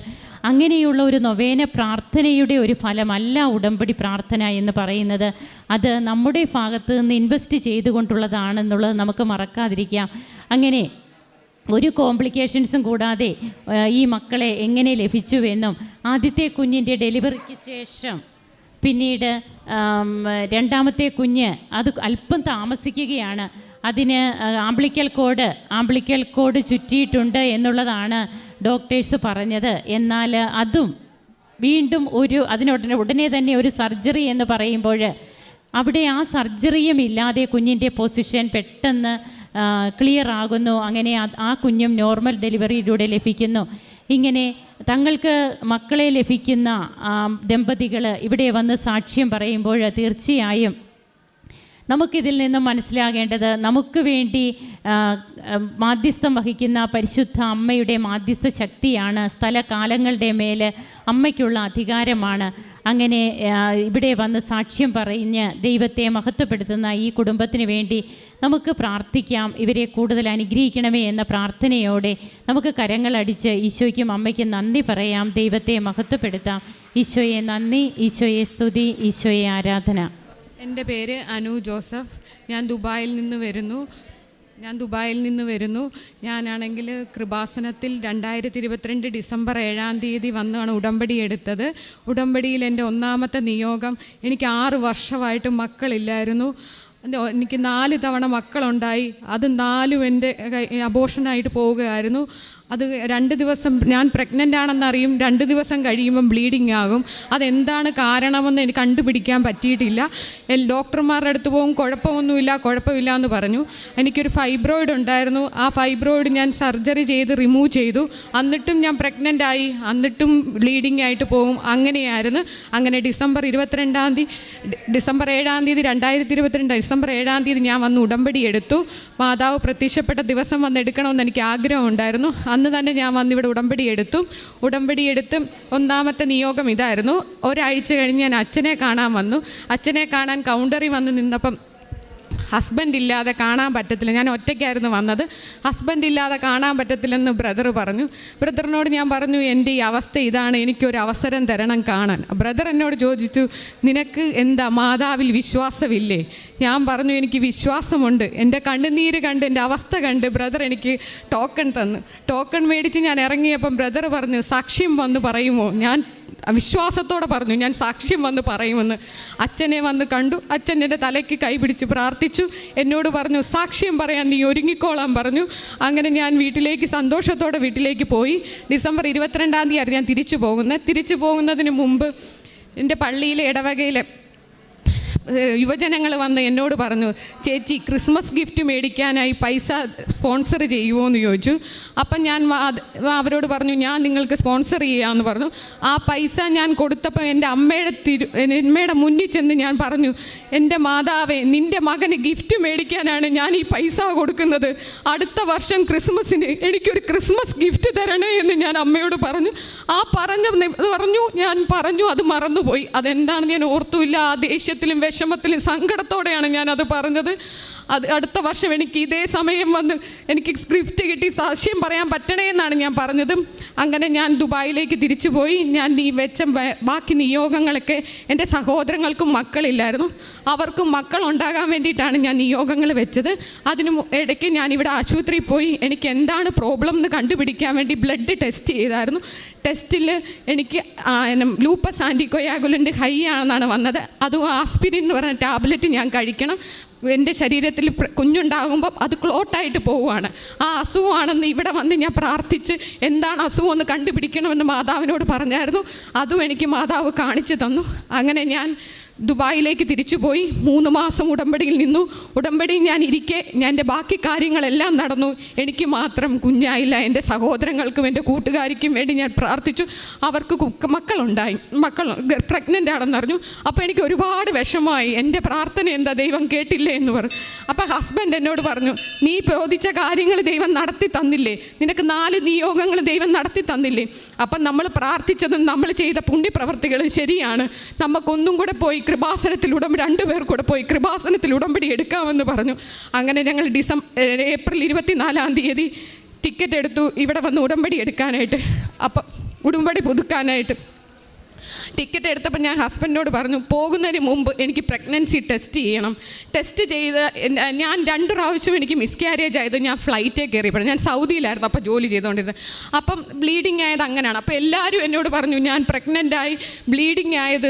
അങ്ങനെയുള്ള ഒരു നൊവേന പ്രാർത്ഥനയുടെ ഒരു ഫലമല്ല ഉടമ്പടി പ്രാർത്ഥന എന്ന് പറയുന്നത്. അത് നമ്മുടെ ഭാഗത്ത് നിന്ന് ഇൻവെസ്റ്റ് ചെയ്തുകൊണ്ടുള്ളതാണെന്നുള്ളത് നമുക്ക് മറക്കാതിരിക്കാം. അങ്ങനെ ഒരു കോംപ്ലിക്കേഷൻസും കൂടാതെ ഈ മക്കളെ എങ്ങനെ ലഭിച്ചുവെന്നും ആദ്യത്തെ കുഞ്ഞിന്റെ ഡെലിവറിക്ക് ശേഷം പിന്നീട് രണ്ടാമത്തെ കുഞ്ഞ് അത് അല്പം താമസിക്കുകയാണ്. അതിന് ആംബ്ലിക്കൽ കോഡ് ആംബ്ലിക്കൽ കോഡ് ചുറ്റിയിട്ടുണ്ട് എന്നുള്ളതാണ് ഡോക്ടേഴ്സ് പറഞ്ഞത്. എന്നാൽ അതും വീണ്ടും ഒരു അതിനുടനെ ഉടനെ തന്നെ ഒരു സർജറി എന്ന് പറയുമ്പോൾ അവിടെ ആ സർജറിയും ഇല്ലാതെ കുഞ്ഞിന്റെ പൊസിഷൻ പെട്ടെന്ന് ക്ലിയർ ആകുന്നു. അങ്ങനെ ആ- കുഞ്ഞും നോർമൽ ഡെലിവറിയിലൂടെ ലഭിക്കുന്നു. ഇങ്ങനെ തങ്ങൾക്ക് മക്കളെ ലഭിക്കുന്ന ദമ്പതികൾ ഇവിടെ വന്ന് സാക്ഷ്യം പറയുമ്പോൾ തീർച്ചയായും നമുക്കിതിൽ നിന്നും മനസ്സിലാകേണ്ടത് നമുക്ക് വേണ്ടി മാധ്യസ്ഥം വഹിക്കുന്ന പരിശുദ്ധ അമ്മയുടെ മാധ്യസ്ഥ ശക്തിയാണ് സ്ഥലകാലങ്ങളുടെ മേൽ അമ്മയ്ക്കുള്ള അധികാരമാണ്. അങ്ങനെ ഇവിടെ വന്ന് സാക്ഷ്യം പറഞ്ഞ് ദൈവത്തെ മഹത്വപ്പെടുത്തുന്ന ഈ കുടുംബത്തിന് വേണ്ടി നമുക്ക് പ്രാർത്ഥിക്കാം. ഇവരെ കൂടുതൽ അനുഗ്രഹിക്കണമേ എന്ന പ്രാർത്ഥനയോടെ നമുക്ക് കരങ്ങളടിച്ച് ഈശോയ്ക്കും അമ്മയ്ക്കും നന്ദി പറയാം. ദൈവത്തെ മഹത്വപ്പെടുത്താം. ഈശോയെ നന്ദി ഈശോയെ സ്തുതി ഈശോയെ ആരാധന. എന്റെ പേര് അനു ജോസഫ്. ഞാൻ ദുബായിൽ നിന്ന് വരുന്നു. ഞാൻ ദുബായിൽ നിന്ന് വരുന്നു. ഞാനാണെങ്കിൽ കൃപാസനത്തിൽ രണ്ടായിരത്തി ഇരുപത്തിരണ്ട് ഡിസംബർ ഏഴാം തീയതി വന്നാണ് ഉടമ്പടി എടുത്തത്. ഉടമ്പടിയിൽ എന്റെ ഒന്നാമത്തെ നിയോഗം എനിക്ക് ആറ് വർഷമായിട്ട് മക്കളില്ലായിരുന്നു. എനിക്ക് നാല് തവണ മക്കളുണ്ടായി. അത് നാലും എന്റെ അബോഷനായിട്ട് പോവുകയായിരുന്നു. അത് രണ്ട് ദിവസം ഞാൻ പ്രഗ്നന്റ് ആണെന്നറിയും രണ്ട് ദിവസം കഴിയുമ്പം ബ്ലീഡിങ് ആകും. അതെന്താണ് കാരണമെന്ന് എനിക്ക് കണ്ടുപിടിക്കാൻ പറ്റിയിട്ടില്ല. ഡോക്ടർമാരുടെ അടുത്ത് പോകും കുഴപ്പമൊന്നുമില്ല കുഴപ്പമില്ല എന്ന് പറഞ്ഞു. എനിക്കൊരു ഫൈബ്രോയിഡ് ഉണ്ടായിരുന്നു. ആ ഫൈബ്രോയിഡ് ഞാൻ സർജറി ചെയ്ത് റിമൂവ് ചെയ്തു. എന്നിട്ടും ഞാൻ പ്രഗ്നന്റ് ആയി. എന്നിട്ടും ബ്ലീഡിങ് ആയിട്ട് പോകും അങ്ങനെയായിരുന്നു. അങ്ങനെ ഡിസംബർ ഇരുപത്തിരണ്ടാം തീയതി ഡിസംബർ ഏഴാം തീയതി രണ്ടായിരത്തി ഇരുപത്തിരണ്ട് ഡിസംബർ ഏഴാം തീയതി ഞാൻ വന്ന് ഉടമ്പടി എടുത്തു. മാതാവ് പ്രത്യക്ഷപ്പെട്ട ദിവസം വന്ന് എടുക്കണമെന്ന് എനിക്ക് ആഗ്രഹം ഉണ്ടായിരുന്നു അന്ന് തന്നെ ഞാൻ വന്ന് ഇവിടെ ഉടമ്പടി എടുത്തു. ഉടമ്പടി എടുത്ത് ഒന്നാമത്തെ നിയോഗം ഇതായിരുന്നു. ഒരാഴ്ച കഴിഞ്ഞ് ഞാൻ അച്ഛനെ കാണാൻ വന്നു. അച്ഛനെ കാണാൻ കൗണ്ടറിൽ വന്ന് നിന്നപ്പം ഹസ്ബൻഡ് ഇല്ലാതെ കാണാൻ പറ്റത്തില്ല. ഞാൻ ഒറ്റയ്ക്കായിരുന്നു വന്നത്. ഹസ്ബൻഡ് ഇല്ലാതെ കാണാൻ പറ്റത്തില്ലെന്ന് ബ്രദർ പറഞ്ഞു. ബ്രദറിനോട് ഞാൻ പറഞ്ഞു എന്റെ ഈ അവസ്ഥ ഇതാണ്. എനിക്കൊരു അവസരം തരണം കാണാൻ. ബ്രദർ എന്നോട് ചോദിച്ചു നിനക്ക് എന്താ മാതാവിൽ വിശ്വാസമില്ലേ? ഞാൻ പറഞ്ഞു എനിക്ക് വിശ്വാസമുണ്ട്. എന്റെ കണ്ണുനീര് കണ്ട് എന്റെ അവസ്ഥ കണ്ട് ബ്രദർ എനിക്ക് ടോക്കൺ തന്നു. ടോക്കൺ മേടിച്ച് ഞാൻ ഇറങ്ങിയപ്പം ബ്രദർ പറഞ്ഞു സാക്ഷ്യം വന്ന് പറയുമോ? ഞാൻ വിശ്വാസത്തോടെ പറഞ്ഞു ഞാൻ സാക്ഷ്യം വന്ന് പറയുമെന്ന്. അച്ഛനെ വന്ന് കണ്ടു. അച്ഛൻ എന്റെ തലയ്ക്ക് കൈപിടിച്ച് പ്രാർത്ഥിച്ചു. എന്നോട് പറഞ്ഞു സാക്ഷ്യം പറയാൻ നീ ഒരുങ്ങിക്കോളാൻ പറഞ്ഞു. അങ്ങനെ ഞാൻ വീട്ടിലേക്ക് സന്തോഷത്തോടെ വീട്ടിലേക്ക് പോയി. ഡിസംബർ ഇരുപത്തിരണ്ടാം തീയതി ഞാൻ തിരിച്ചു പോകുന്നത്. തിരിച്ചു പോകുന്നതിന് മുമ്പ് എന്റെ പള്ളിയിലെ ഇടവകയിലെ യുവജനങ്ങൾ വന്ന് എന്നോട് പറഞ്ഞു ചേച്ചി ക്രിസ്മസ് ഗിഫ്റ്റ് മേടിക്കാനായി പൈസ സ്പോൺസർ ചെയ്യുമോ എന്ന് ചോദിച്ചു. അപ്പം ഞാൻ അവരോട് പറഞ്ഞു ഞാൻ നിങ്ങൾക്ക് സ്പോൺസർ ചെയ്യാമെന്ന് പറഞ്ഞു. ആ പൈസ ഞാൻ കൊടുത്തപ്പോൾ എന്റെ അമ്മയുടെ തിരു അമ്മയുടെ മുന്നിൽ ചെന്ന് ഞാൻ പറഞ്ഞു എന്റെ മാതാവേ നിന്റെ മകന് ഗിഫ്റ്റ് മേടിക്കാനാണ് ഞാൻ ഈ പൈസ കൊടുക്കുന്നത്. അടുത്ത വർഷം ക്രിസ്മസിന് എനിക്കൊരു ക്രിസ്മസ് ഗിഫ്റ്റ് തരണേ എന്ന് ഞാൻ അമ്മയോട് പറഞ്ഞു. ആ പറഞ്ഞ പറഞ്ഞു ഞാൻ പറഞ്ഞു അത് മറന്നുപോയി. അതെന്താണെന്ന് ഞാൻ ഓർത്തുമില്ല. ആ ദേഷ്യത്തിലും വിഷമത്തിലും സങ്കടത്തോടെയാണ് ഞാൻ അത് പറഞ്ഞത്. അത് അടുത്ത വർഷം എനിക്ക് ഇതേ സമയം വന്ന് എനിക്ക് സ്ക്രിപ്റ്റ് കിട്ടി. സാക്ഷ്യം പറയാൻ പറ്റണേ എന്നാണ് ഞാൻ പറഞ്ഞത്. അങ്ങനെ ഞാൻ ദുബായിലേക്ക് തിരിച്ചു പോയി. ഞാൻ നീ വെച്ച ബാക്കി നിയോഗങ്ങളൊക്കെ എന്റെ സഹോദരങ്ങൾക്കും മക്കളില്ലായിരുന്നു. അവർക്കും മക്കൾ ഉണ്ടാകാൻ വേണ്ടിയിട്ടാണ് ഞാൻ നിയോഗങ്ങൾ വെച്ചത്. അതിന് ഇടയ്ക്ക് ഞാൻ ഇവിടെ ആശുപത്രിയിൽ പോയി. എനിക്ക് എന്താണ് പ്രോബ്ലം എന്ന് കണ്ടുപിടിക്കാൻ വേണ്ടി ബ്ലഡ് ടെസ്റ്റ് ചെയ്തായിരുന്നു. ടെസ്റ്റിൽ എനിക്ക് ലൂപ്പസ് ആന്റിക്കോയാഗുലന്റെ ഹൈ ആണെന്നാണ് വന്നത്. അതും ആസ്പിരിൻ എന്ന് പറഞ്ഞ ടാബ്ലറ്റ് ഞാൻ കഴിക്കണം. എന്റെ ശരീരത്തിൽ കുഞ്ഞുണ്ടാകുമ്പോൾ കുഞ്ഞുണ്ടാകുമ്പം അത് ക്ലോട്ടായിട്ട് പോവുകയാണ്. ആ അസുഖമാണെന്ന് ഇവിടെ വന്ന് ഞാൻ പ്രാർത്ഥിച്ച് എന്താണ് അസുഖം എന്ന് കണ്ടുപിടിക്കണമെന്ന് മാതാവിനോട് പറഞ്ഞായിരുന്നു. അതും എനിക്ക് മാതാവ് കാണിച്ചു തന്നു. അങ്ങനെ ഞാൻ ദുബായിലേക്ക് തിരിച്ചു പോയി മൂന്ന് മാസം ഉടമ്പടിയിൽ നിന്നു. ഉടമ്പടിയിൽ ഞാൻ ഇരിക്കെ ഞാൻ എന്റെ ബാക്കി കാര്യങ്ങളെല്ലാം നടന്നു. എനിക്ക് മാത്രം കുഞ്ഞായില്ല. എന്റെ സഹോദരങ്ങൾക്കും എന്റെ കൂട്ടുകാരിക്കും വേണ്ടി ഞാൻ പ്രാർത്ഥിച്ചു. അവർക്ക് മക്കളുണ്ടായി. മക്കൾ പ്രഗ്നന്റ് ആണെന്ന് അറിഞ്ഞു. അപ്പോൾ എനിക്ക് ഒരുപാട് വിഷമമായി. എന്റെ പ്രാർത്ഥന എന്താ? ദൈവം കേട്ടില്ലേ എന്ന് പറഞ്ഞു. അപ്പോൾ ഹസ്ബൻഡ് എന്നോട് പറഞ്ഞു നീ ചോദിച്ച കാര്യങ്ങൾ ദൈവം നടത്തി തന്നില്ലേ? നിനക്ക് നാല് നിയോഗങ്ങൾ ദൈവം നടത്തി തന്നില്ലേ? അപ്പം നമ്മൾ പ്രാർത്ഥിച്ചതും നമ്മൾ ചെയ്ത പുണ്യപ്രവർത്തികളും ശരിയാണ്. നമുക്കൊന്നും കൂടെ പോയി കൃപാസനത്തിൽ ഉടമ്പടി രണ്ടുപേർ കൂടെ പോയി കൃപാസനത്തിൽ ഉടമ്പടി എടുക്കാമെന്ന് പറഞ്ഞു. അങ്ങനെ ഞങ്ങൾ ഡിസംബർ ഏപ്രിൽ ഇരുപത്തിനാലാം തീയതി ടിക്കറ്റ് എടുത്തു. ഇവിടെ വന്ന് ഉടമ്പടി എടുക്കാനായിട്ട്. അപ്പം ഉടമ്പടി പുതുക്കാനായിട്ട്. ടിക്കറ്റ് എടുത്തപ്പോൾ ഞാൻ ഹസ്ബൻഡിനോട് പറഞ്ഞു പോകുന്നതിന് മുമ്പ് എനിക്ക് പ്രഗ്നൻസി ടെസ്റ്റ് ചെയ്യണം. ടെസ്റ്റ് ചെയ്ത് ഞാൻ രണ്ട് പ്രാവശ്യം എനിക്ക് മിസ്കാരേജ് ആയത് ഞാൻ ഫ്ലൈറ്റേ കയറിയപ്പോൾ ഞാൻ സൗദിയിലായിരുന്നു അപ്പോൾ ജോലി ചെയ്തുകൊണ്ടിരുന്നത്. അപ്പം ബ്ലീഡിങ് ആയത് അങ്ങനെയാണ്. അപ്പോൾ എല്ലാവരും എന്നോട് പറഞ്ഞു ഞാൻ പ്രഗ്നന്റ് ആയി ബ്ലീഡിങ് ആയത്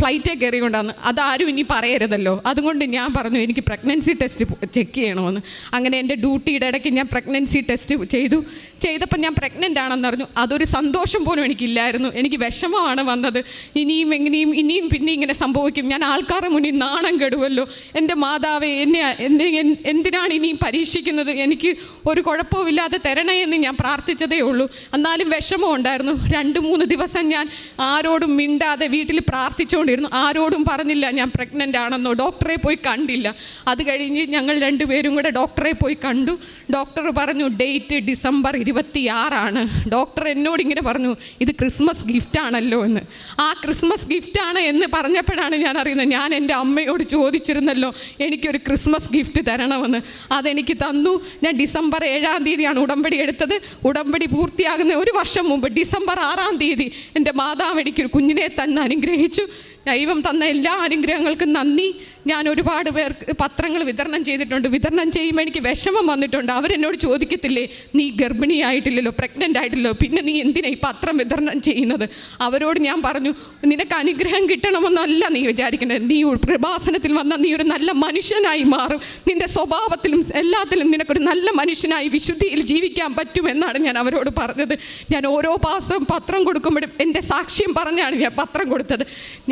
ഫ്ലൈറ്റേ കയറിക്കൊണ്ടാണ് അതാരും ഇനി പറയരുതല്ലോ. അതുകൊണ്ട് ഞാൻ പറഞ്ഞു എനിക്ക് പ്രഗ്നൻസി ടെസ്റ്റ് ചെക്ക് ചെയ്യണമെന്ന്. അങ്ങനെ എന്റെ ഡ്യൂട്ടിയുടെ ഇടയ്ക്ക് ഞാൻ പ്രഗ്നൻസി ടെസ്റ്റ് ചെയ്തു. ചെയ്തപ്പോൾ ഞാൻ പ്രഗ്നന്റ് ആണെന്ന് അറിഞ്ഞു. അതൊരു സന്തോഷം പോലും എനിക്കില്ലായിരുന്നു. എനിക്ക് വിഷമമാണ് വന്നത്. ഇനിയും എങ്ങനെയും ഇനിയും പിന്നെ ഇങ്ങനെ സംഭവിക്കും. ഞാൻ ആൾക്കാരുടെ മുന്നിൽ നാണം കെടുവല്ലോ. എന്റെ മാതാവ് എന്നെ എന്നെ എന്തിനാണ് ഇനിയും പരീക്ഷിക്കുന്നത്? എനിക്ക് ഒരു കുഴപ്പമില്ലാതെ തരണേ എന്ന് ഞാൻ പ്രാർത്ഥിച്ചതേ ഉള്ളൂ. എന്നാലും വിഷമം ഉണ്ടായിരുന്നു. രണ്ട് മൂന്ന് ദിവസം ഞാൻ ആരോടും മിണ്ടാതെ വീട്ടിൽ പ്രാർത്ഥിച്ചുകൊണ്ടിരുന്നു. ആരോടും പറഞ്ഞില്ല ഞാൻ പ്രഗ്നന്റ് ആണെന്നോ. ഡോക്ടറെ പോയി കണ്ടില്ല. അത് കഴിഞ്ഞ് ഞങ്ങൾ രണ്ടുപേരും കൂടെ ഡോക്ടറെ പോയി കണ്ടു. ഡോക്ടർ പറഞ്ഞു ഡേറ്റ് ഡിസംബർ ഇരുപത്തിയാറാണ്. ഡോക്ടർ എന്നോട് ഇങ്ങനെ പറഞ്ഞു ഇത് ക്രിസ്മസ് ഗിഫ്റ്റ് ആണല്ലോ എന്ന്. ആ ക്രിസ്മസ് ഗിഫ്റ്റ് ആണ് എന്ന് പറഞ്ഞപ്പോഴാണ് ഞാൻ അറിയുന്നത് ഞാൻ എന്റെ അമ്മയോട് ചോദിച്ചിരുന്നല്ലോ എനിക്കൊരു ക്രിസ്മസ് ഗിഫ്റ്റ് തരണമെന്ന്. അതെനിക്ക് തന്നു. ഞാൻ ഡിസംബർ ഏഴാം തീയതിയാണ് ഉടമ്പടി എടുത്തത്. ഉടമ്പടി പൂർത്തിയാകുന്ന ഒരു വർഷം മുമ്പ് ഡിസംബർ ആറാം തീയതി എന്റെ മാതാവ് എനിക്കൊരു കുഞ്ഞിനെ തന്നെ അനുഗ്രഹിച്ചു. ദൈവം തന്ന എല്ലാ അനുഗ്രഹങ്ങൾക്കും നന്ദി. ഞാൻ ഒരുപാട് പേർക്ക് പത്രങ്ങൾ വിതരണം ചെയ്തിട്ടുണ്ട്. വിതരണം ചെയ്യുമ്പോൾ എനിക്ക് വിഷമം വന്നിട്ടുണ്ട്. അവരെന്നോട് ചോദിക്കത്തില്ലേ നീ ഗർഭിണിയായിട്ടില്ലല്ലോ പ്രഗ്നന്റ് ആയിട്ടില്ലല്ലോ പിന്നെ നീ എന്തിനാ ഈ പത്രം വിതരണം ചെയ്യുന്നത്? അവരോട് ഞാൻ പറഞ്ഞു നിനക്ക് അനുഗ്രഹം കിട്ടണമെന്നല്ല നീ വിചാരിക്കുന്നത്. നീ പ്രഭാസനത്തിൽ വന്നാൽ വന്ന നീ ഒരു നല്ല മനുഷ്യനായി മാറും. നിന്റെ സ്വഭാവത്തിലും എല്ലാത്തിലും നിനക്കൊരു നല്ല മനുഷ്യനായി വിശുദ്ധിയിൽ ജീവിക്കാൻ പറ്റുമെന്നാണ് ഞാൻ അവരോട് പറഞ്ഞത്. ഞാൻ ഓരോ പാസം പത്രം കൊടുക്കുമ്പോഴും എന്റെ സാക്ഷ്യം പറഞ്ഞാണ് ഞാൻ പത്രം കൊടുത്തത്.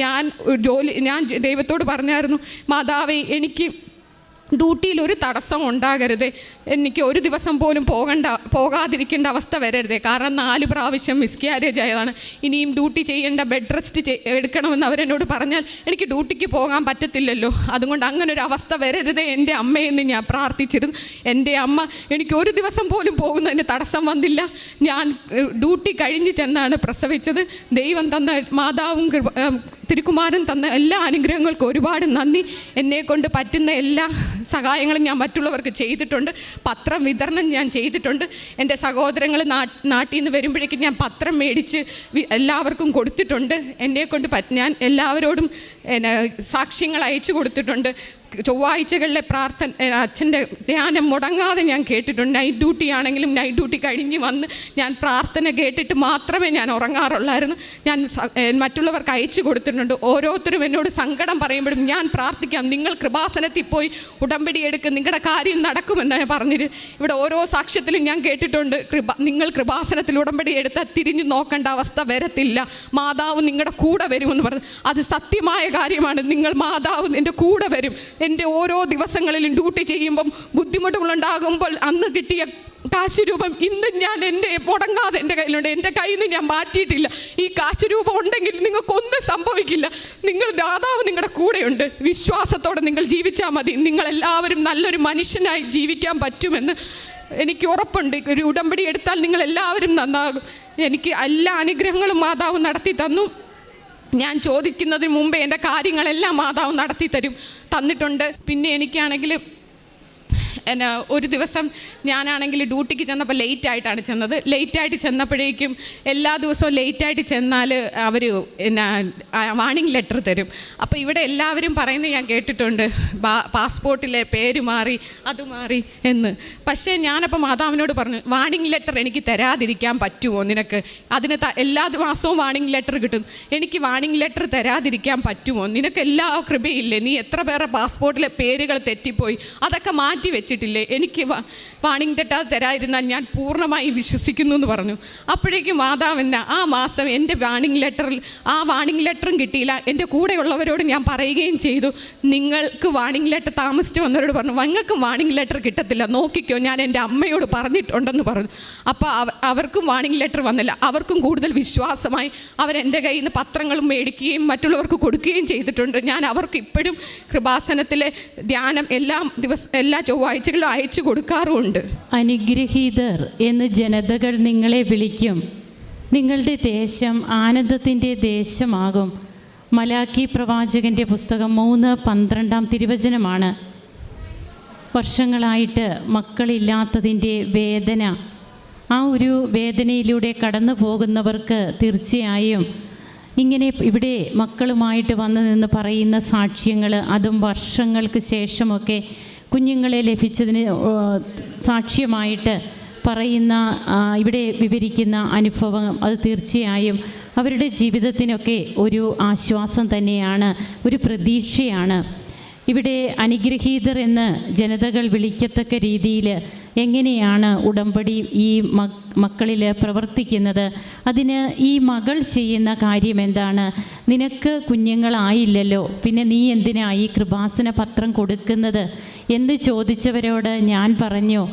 ഞാൻ ജോലി ഞാൻ ദൈവത്തോട് പറഞ്ഞായിരുന്നു മാതാവേ എനിക്ക് ഡ്യൂട്ടിയിൽ ഒരു തടസ്സം ഉണ്ടാകരുത്. എനിക്ക് ഒരു ദിവസം പോലും പോകണ്ട പോകാതിരിക്കേണ്ട അവസ്ഥ വരരുത്. കാരണം നാല് പ്രാവശ്യം മിസ്കാരേജ് ആയതാണ്. ഇനിയും ഡ്യൂട്ടി ചെയ്യേണ്ട ബെഡ് റെസ്റ്റ് എടുക്കണമെന്ന് അവരെന്നോട് പറഞ്ഞാൽ എനിക്ക് ഡ്യൂട്ടിക്ക് പോകാൻ പറ്റത്തില്ലല്ലോ. അതുകൊണ്ട് അങ്ങനെ ഒരു അവസ്ഥ വരരുത്. എന്റെ അമ്മയെന്ന് ഞാൻ പ്രാർത്ഥിച്ചിരുന്നു. എന്റെ അമ്മ എനിക്ക് ഒരു ദിവസം പോലും പോകുന്നതിന് തടസ്സം വന്നില്ല. ഞാൻ ഡ്യൂട്ടി കഴിഞ്ഞ് ചെന്നാണ് പ്രസവിച്ചത്. ദൈവം തന്ന മാതാവും തിരുക്കുമാരൻ തന്ന എല്ലാ അനുഗ്രഹങ്ങൾക്കും ഒരുപാട് നന്ദി. എന്നെ കൊണ്ട് പറ്റുന്ന എല്ലാ സഹായങ്ങളും ഞാൻ മറ്റുള്ളവർക്ക് ചെയ്തിട്ടുണ്ട്. പത്രം വിതരണം ഞാൻ ചെയ്തിട്ടുണ്ട്. എന്റെ സഹോദരങ്ങൾ നാട്ടിൽ നിന്ന് വരുമ്പോഴേക്കും ഞാൻ പത്രം മേടിച്ച് എല്ലാവർക്കും കൊടുത്തിട്ടുണ്ട്. എന്നെ കൊണ്ട് പറ്റ ഞാൻ എല്ലാവരോടും സാക്ഷ്യങ്ങൾ അയച്ചു കൊടുത്തിട്ടുണ്ട്. ചൊവ്വാഴ്ചകളിലെ പ്രാർത്ഥന അച്ഛന്റെ ധ്യാനം മുടങ്ങാതെ ഞാൻ കേട്ടിട്ടുണ്ട്. നൈറ്റ് ഡ്യൂട്ടി ആണെങ്കിലും നൈറ്റ് ഡ്യൂട്ടി കഴിഞ്ഞ് വന്ന് ഞാൻ പ്രാർത്ഥന കേട്ടിട്ട് മാത്രമേ ഞാൻ ഉറങ്ങാറുള്ളായിരുന്നു. ഞാൻ മറ്റുള്ളവർക്ക് അയച്ചു കൊടുത്തിട്ടുണ്ട്. ഓരോരുത്തരും എന്നോട് സങ്കടം പറയുമ്പോഴും ഞാൻ പ്രാർത്ഥിക്കാം. നിങ്ങൾ കൃപാസനത്തിൽ പോയി ഉടമ്പടി എടുക്കും നിങ്ങളുടെ കാര്യം നടക്കുമെന്ന് ഞാൻ പറഞ്ഞിട്ട് ഇവിടെ ഓരോ സാക്ഷ്യത്തിലും ഞാൻ കേട്ടിട്ടുണ്ട്. കൃപ നിങ്ങൾ കൃപാസനത്തിൽ ഉടമ്പടി എടുത്താൽ തിരിഞ്ഞു നോക്കേണ്ട അവസ്ഥ വരത്തില്ല. മാതാവ് നിങ്ങളുടെ കൂടെ വരുമെന്ന് പറഞ്ഞു. അത് സത്യമായ കാര്യമാണ്. നിങ്ങൾ മാതാവ് എന്റെ കൂടെ വരും. എന്റെ ഓരോ ദിവസങ്ങളിലും ഡ്യൂട്ടി ചെയ്യുമ്പം ബുദ്ധിമുട്ടുകളുണ്ടാകുമ്പോൾ അന്ന് കിട്ടിയ കാശ് രൂപം ഇന്ന് ഞാൻ എന്റെ മുടങ്ങാതെ എന്റെ കയ്യിലുണ്ട്. എന്റെ കയ്യിൽ നിന്ന് ഞാൻ മാറ്റിയിട്ടില്ല. ഈ കാശ് രൂപം ഉണ്ടെങ്കിൽ നിങ്ങൾക്കൊന്നും സംഭവിക്കില്ല. നിങ്ങൾ ദാതാവ് നിങ്ങളുടെ കൂടെയുണ്ട്. വിശ്വാസത്തോടെ നിങ്ങൾ ജീവിച്ചാൽ മതി. നിങ്ങളെല്ലാവരും നല്ലൊരു മനുഷ്യനായി ജീവിക്കാൻ പറ്റുമെന്ന് എനിക്ക് ഉറപ്പുണ്ട്. ഒരു ഉടമ്പടി എടുത്താൽ നിങ്ങൾ എല്ലാവരും നന്നാകും. എനിക്ക് എല്ലാ അനുഗ്രഹങ്ങളും മാതാവ് നടത്തി തന്നു. ഞാൻ ചോദിക്കുന്നതിന് മുമ്പേ എന്റെ കാര്യങ്ങളെല്ലാം മാതാവ് നടത്തി തരും തന്നിട്ടുണ്ട്. പിന്നെ എനിക്കാണെങ്കിൽ എന്നാ ഒരു ദിവസം ഞാനാണെങ്കിൽ ഡ്യൂട്ടിക്ക് ചെന്നപ്പോൾ ലേറ്റ് ആയിട്ടാണ് ചെന്നത്. ലേറ്റ് ആയിട്ട് ചെന്നപ്പോഴേക്കും എല്ലാ ദിവസവും ലേറ്റ് ആയിട്ട് ചെന്നാൽ അവർ എന്നാ വാണിംഗ് ലെറ്റർ തരും. അപ്പോൾ ഇവിടെ എല്ലാവരും പറയുന്നത് ഞാൻ കേട്ടിട്ടുണ്ട്. പാസ്പോർട്ടിലെ പേര് മാറി അത് മാറി എന്ന്. പക്ഷേ ഞാനപ്പോൾ മാതാവിനോട് പറഞ്ഞു വാണിംഗ് ലെറ്റർ എനിക്ക് തരാതിരിക്കാൻ പറ്റുമോ നിനക്ക്? അതിന് എല്ലാ മാസവും വാണിംഗ് ലെറ്റർ കിട്ടും. എനിക്ക് വാണിംഗ് ലെറ്റർ തരാതിരിക്കാൻ പറ്റുമോ? നിനക്ക് എല്ലാ കൃപയില്ലേ? നീ എത്ര പേരുടെ പാസ്പോർട്ടിലെ പേരുകൾ തെറ്റിപ്പോയി? അതൊക്കെ മാറ്റി വെച്ചിട്ടില്ലേ എനിക്ക് വാണിംഗ് ലെറ്റർ തരാതിരുന്നാൽ ഞാൻ പൂർണമായി വിശ്വസിക്കുന്നു എന്ന് പറഞ്ഞു. അപ്പോഴേക്കും മാതാവിന് ആ മാസം എന്റെ വാണിംഗ് ലെറ്ററിൽ ആ വാണിംഗ് ലെറ്ററും കിട്ടിയില്ല. എന്റെ കൂടെയുള്ളവരോട് ഞാൻ പറയുകയും ചെയ്തു. നിങ്ങൾക്ക് വാണിംഗ് ലെറ്റർ താമസിച്ച് വന്നവരോട് പറഞ്ഞു നിങ്ങൾക്ക് വാണിംഗ് ലെറ്റർ കിട്ടത്തില്ല. നോക്കിക്കോ ഞാൻ എന്റെ അമ്മയോട് പറഞ്ഞിട്ടുണ്ടെന്ന് പറഞ്ഞു. അപ്പോൾ അവ- അവർക്കും വാണിംഗ് ലെറ്റർ വന്നില്ല. അവർക്കും കൂടുതൽ വിശ്വാസമായി അവരെന്റെ കയ്യിൽ നിന്ന് പത്രങ്ങളും മേടിക്കുകയും മറ്റുള്ളവർക്ക് കൊടുക്കുകയും ചെയ്തിട്ടുണ്ട്. ഞാൻ അവർക്ക് ഇപ്പോഴും കൃപാസനത്തിലെ ധ്യാനം എല്ലാ ദിവസം എല്ലാ ചൊവ്വാഴ്ചകളിലും അയച്ചു കൊടുക്കാറുമുണ്ട്. അനുഗ്രഹീതർ എന്ന് ജനതകൾ നിങ്ങളെ വിളിക്കും. നിങ്ങളുടെ ദേശം ആനന്ദത്തിന്റെ ദേശമാകും. മലാക്കി പ്രവാചകന്റെ പുസ്തകം മൂന്ന് പന്ത്രണ്ടാം തിരുവചനമാണ്. വർഷങ്ങളായിട്ട് മക്കളില്ലാത്തതിന്റെ വേദന. ആ ഒരു വേദനയിലൂടെ കടന്നു പോകുന്നവർക്ക് തീർച്ചയായും ഇങ്ങനെ ഇവിടെ മക്കളുമായിട്ട് വന്നു നിന്ന് പറയുന്ന സാക്ഷ്യങ്ങൾ അതും വർഷങ്ങൾക്ക് ശേഷമൊക്കെ കുഞ്ഞുങ്ങളെ ലഭിച്ചതിന് സാക്ഷ്യമായിട്ട് പറയുന്ന ഇവിടെ വിവരിക്കുന്ന അനുഭവം അത് തീർച്ചയായും അവരുടെ ജീവിതത്തിനൊക്കെ ഒരു ആശ്വാസം തന്നെയാണ് ഒരു പ്രതീക്ഷയാണ്. ഇവിടെ അനുഗ്രഹീതർ എന്ന് ജനതകൾ വിളിക്കത്തക്ക രീതിയിൽ എങ്ങനെയാണ് ഉടമ്പടി ഈ മക് മക്കളിൽ പ്രവർത്തിക്കുന്നത്? അതിന് ഈ മകൾ ചെയ്യുന്ന കാര്യം എന്താണ്? നിനക്ക് കുഞ്ഞുങ്ങളായില്ലല്ലോ പിന്നെ നീ എന്തിനാ ഈ കൃപാസന പത്രം കൊടുക്കുന്നത്? എന്ന് ചോദിച്ചവരോട് ഞാൻ പറഞ്ഞു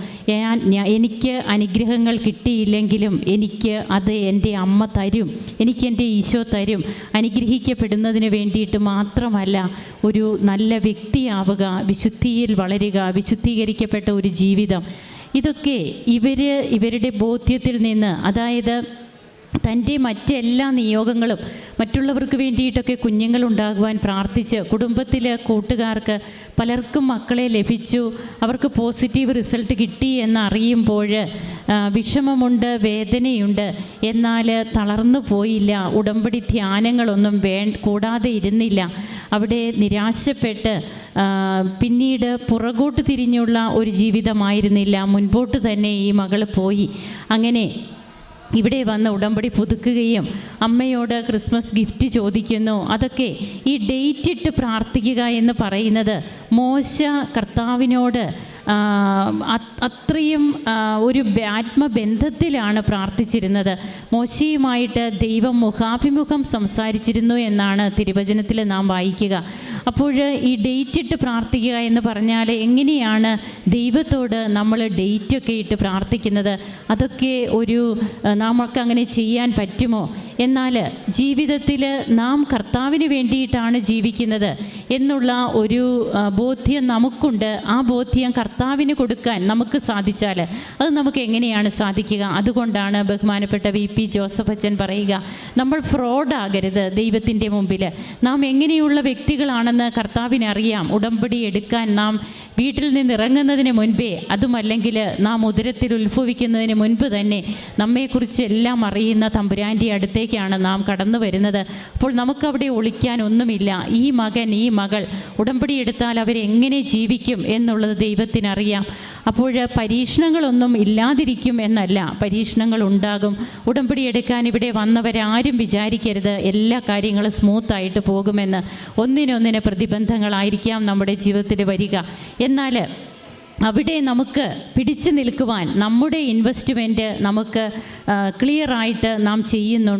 എനിക്ക് അനുഗ്രഹങ്ങൾ കിട്ടിയില്ലെങ്കിലും എനിക്ക് അത് എന്റെ അമ്മ തരും എനിക്ക് എന്റെ ഈശോ തരും. അനുഗ്രഹിക്കപ്പെടുന്നതിന് വേണ്ടിയിട്ട് മാത്രമല്ല ഒരു നല്ല വ്യക്തിയാവുക വിശുദ്ധിയിൽ വളരുക വിശുദ്ധീകരിക്കപ്പെട്ട ഒരു ജീവിതം. ഇതൊക്കെ ഇവർ ഇവരുടെ ബോധ്യത്തിൽ നിന്ന് അതായത് തന്റെ മറ്റെല്ലാ നിയോഗങ്ങളും മറ്റുള്ളവർക്ക് വേണ്ടിയിട്ടൊക്കെ കുഞ്ഞുങ്ങളുണ്ടാകുവാൻ പ്രാർത്ഥിച്ച് കുടുംബത്തിലെ കൂട്ടുകാർക്ക് പലർക്കും മക്കളെ ലഭിച്ചു. അവർക്ക് പോസിറ്റീവ് റിസൾട്ട് കിട്ടി എന്നറിയുമ്പോൾ വിഷമമുണ്ട് വേദനയുണ്ട്. എന്നാൽ തളർന്നു പോയില്ല. ഉടമ്പടി ധ്യാനങ്ങളൊന്നും വേ കൂടാതെ ഇരുന്നില്ല. അവിടെ നിരാശപ്പെട്ട് പിന്നീട് പുറകോട്ട് തിരിഞ്ഞുള്ള ഒരു ജീവിതമായിരുന്നില്ല. മുൻപോട്ട് തന്നെ ഈ മകൾ പോയി. അങ്ങനെ ഇവിടെ വന്ന് ഉടമ്പടി പുതുക്കുകയും അമ്മയോട് ക്രിസ്മസ് ഗിഫ്റ്റ് ചോദിക്കുന്നു. അതൊക്കെ ഈ ഡേറ്റ് ഇട്ട് പ്രാർത്ഥിക്കുക എന്ന് പറയുന്നത് മോശ കർത്താവിനോട് അത്രയും ഒരു ആത്മബന്ധത്തിലാണ് പ്രാർത്ഥിച്ചിരുന്നത്. മോശയുമായിട്ട് ദൈവം മുഖാഭിമുഖം സംസാരിച്ചിരുന്നു എന്നാണ് തിരുവചനത്തിൽ നാം വായിക്കുക. അപ്പോൾ ഈ ഡേറ്റ് ഇട്ട് പ്രാർത്ഥിക്കുക എന്ന് പറഞ്ഞാൽ എങ്ങനെയാണ് ദൈവത്തോട് നമ്മൾ ഡേറ്റൊക്കെ ഇട്ട് പ്രാർത്ഥിക്കുന്നത്? അതൊക്കെ ഒരു നമുക്ക് അങ്ങനെ ചെയ്യാൻ പറ്റുമോ? എന്നാൽ ജീവിതത്തിൽ നാം കർത്താവിന് വേണ്ടിയിട്ടാണ് ജീവിക്കുന്നത് എന്നുള്ള ഒരു ബോധ്യം നമുക്കുണ്ട്. ആ ബോധ്യം കർത്താവിന് കൊടുക്കാൻ നമുക്ക് സാധിച്ചാൽ അത് നമുക്ക് എങ്ങനെയാണ് സാധിക്കുക? അതുകൊണ്ടാണ് ബഹുമാനപ്പെട്ട വി പി ജോസഫ് അച്ഛൻ പറയുക നമ്മൾ ഫ്രോഡാകരുത് ദൈവത്തിന്റെ മുമ്പിൽ. നാം എങ്ങനെയുള്ള വ്യക്തികളാണെന്ന് കർത്താവിന് അറിയാം. ഉടമ്പടി എടുക്കാൻ നാം വീട്ടിൽ നിന്ന് ഇറങ്ങുന്നതിന് മുൻപേ അതുമല്ലെങ്കിൽ നാം ഉദരത്തിൽ ഉത്ഭവിക്കുന്നതിന് മുൻപ് തന്നെ നമ്മെക്കുറിച്ച് എല്ലാം അറിയുന്ന തമ്പുരാന്റെ അടുത്തേക്കാണ് നാം കടന്നു വരുന്നത്. അപ്പോൾ നമുക്കവിടെ ഒളിക്കാൻ ഒന്നുമില്ല. ഈ മകൻ ഈ മകൾ ഉടമ്പടി എടുത്താൽ അവരെങ്ങനെ ജീവിക്കും എന്നുള്ളത് ദൈവത്തിനറിയാം. അപ്പോൾ പരീക്ഷണങ്ങളൊന്നും ഇല്ലാതിരിക്കും എന്നല്ല. പരീക്ഷണങ്ങൾ ഉണ്ടാകും. ഉടമ്പടി എടുക്കാൻ ഇവിടെ വന്നവരാരും വിചാരിക്കരുത്. എല്ലാ കാര്യങ്ങളും സ്മൂത്തായിട്ട് പോകുമെന്ന്. ഒന്നിനൊന്നിന് പ്രതിബന്ധങ്ങളായിരിക്കാം നമ്മുടെ ജീവിതത്തിൽ വരിക. എന്നാൽ അവിടെ നമുക്ക് പിടിച്ചു നിൽക്കുവാൻ നമ്മുടെ ഇൻവെസ്റ്റ്മെന്റ് നമുക്ക് ക്ലിയറായിട്ട് നാം ചെയ്യുന്നുണ്ട്.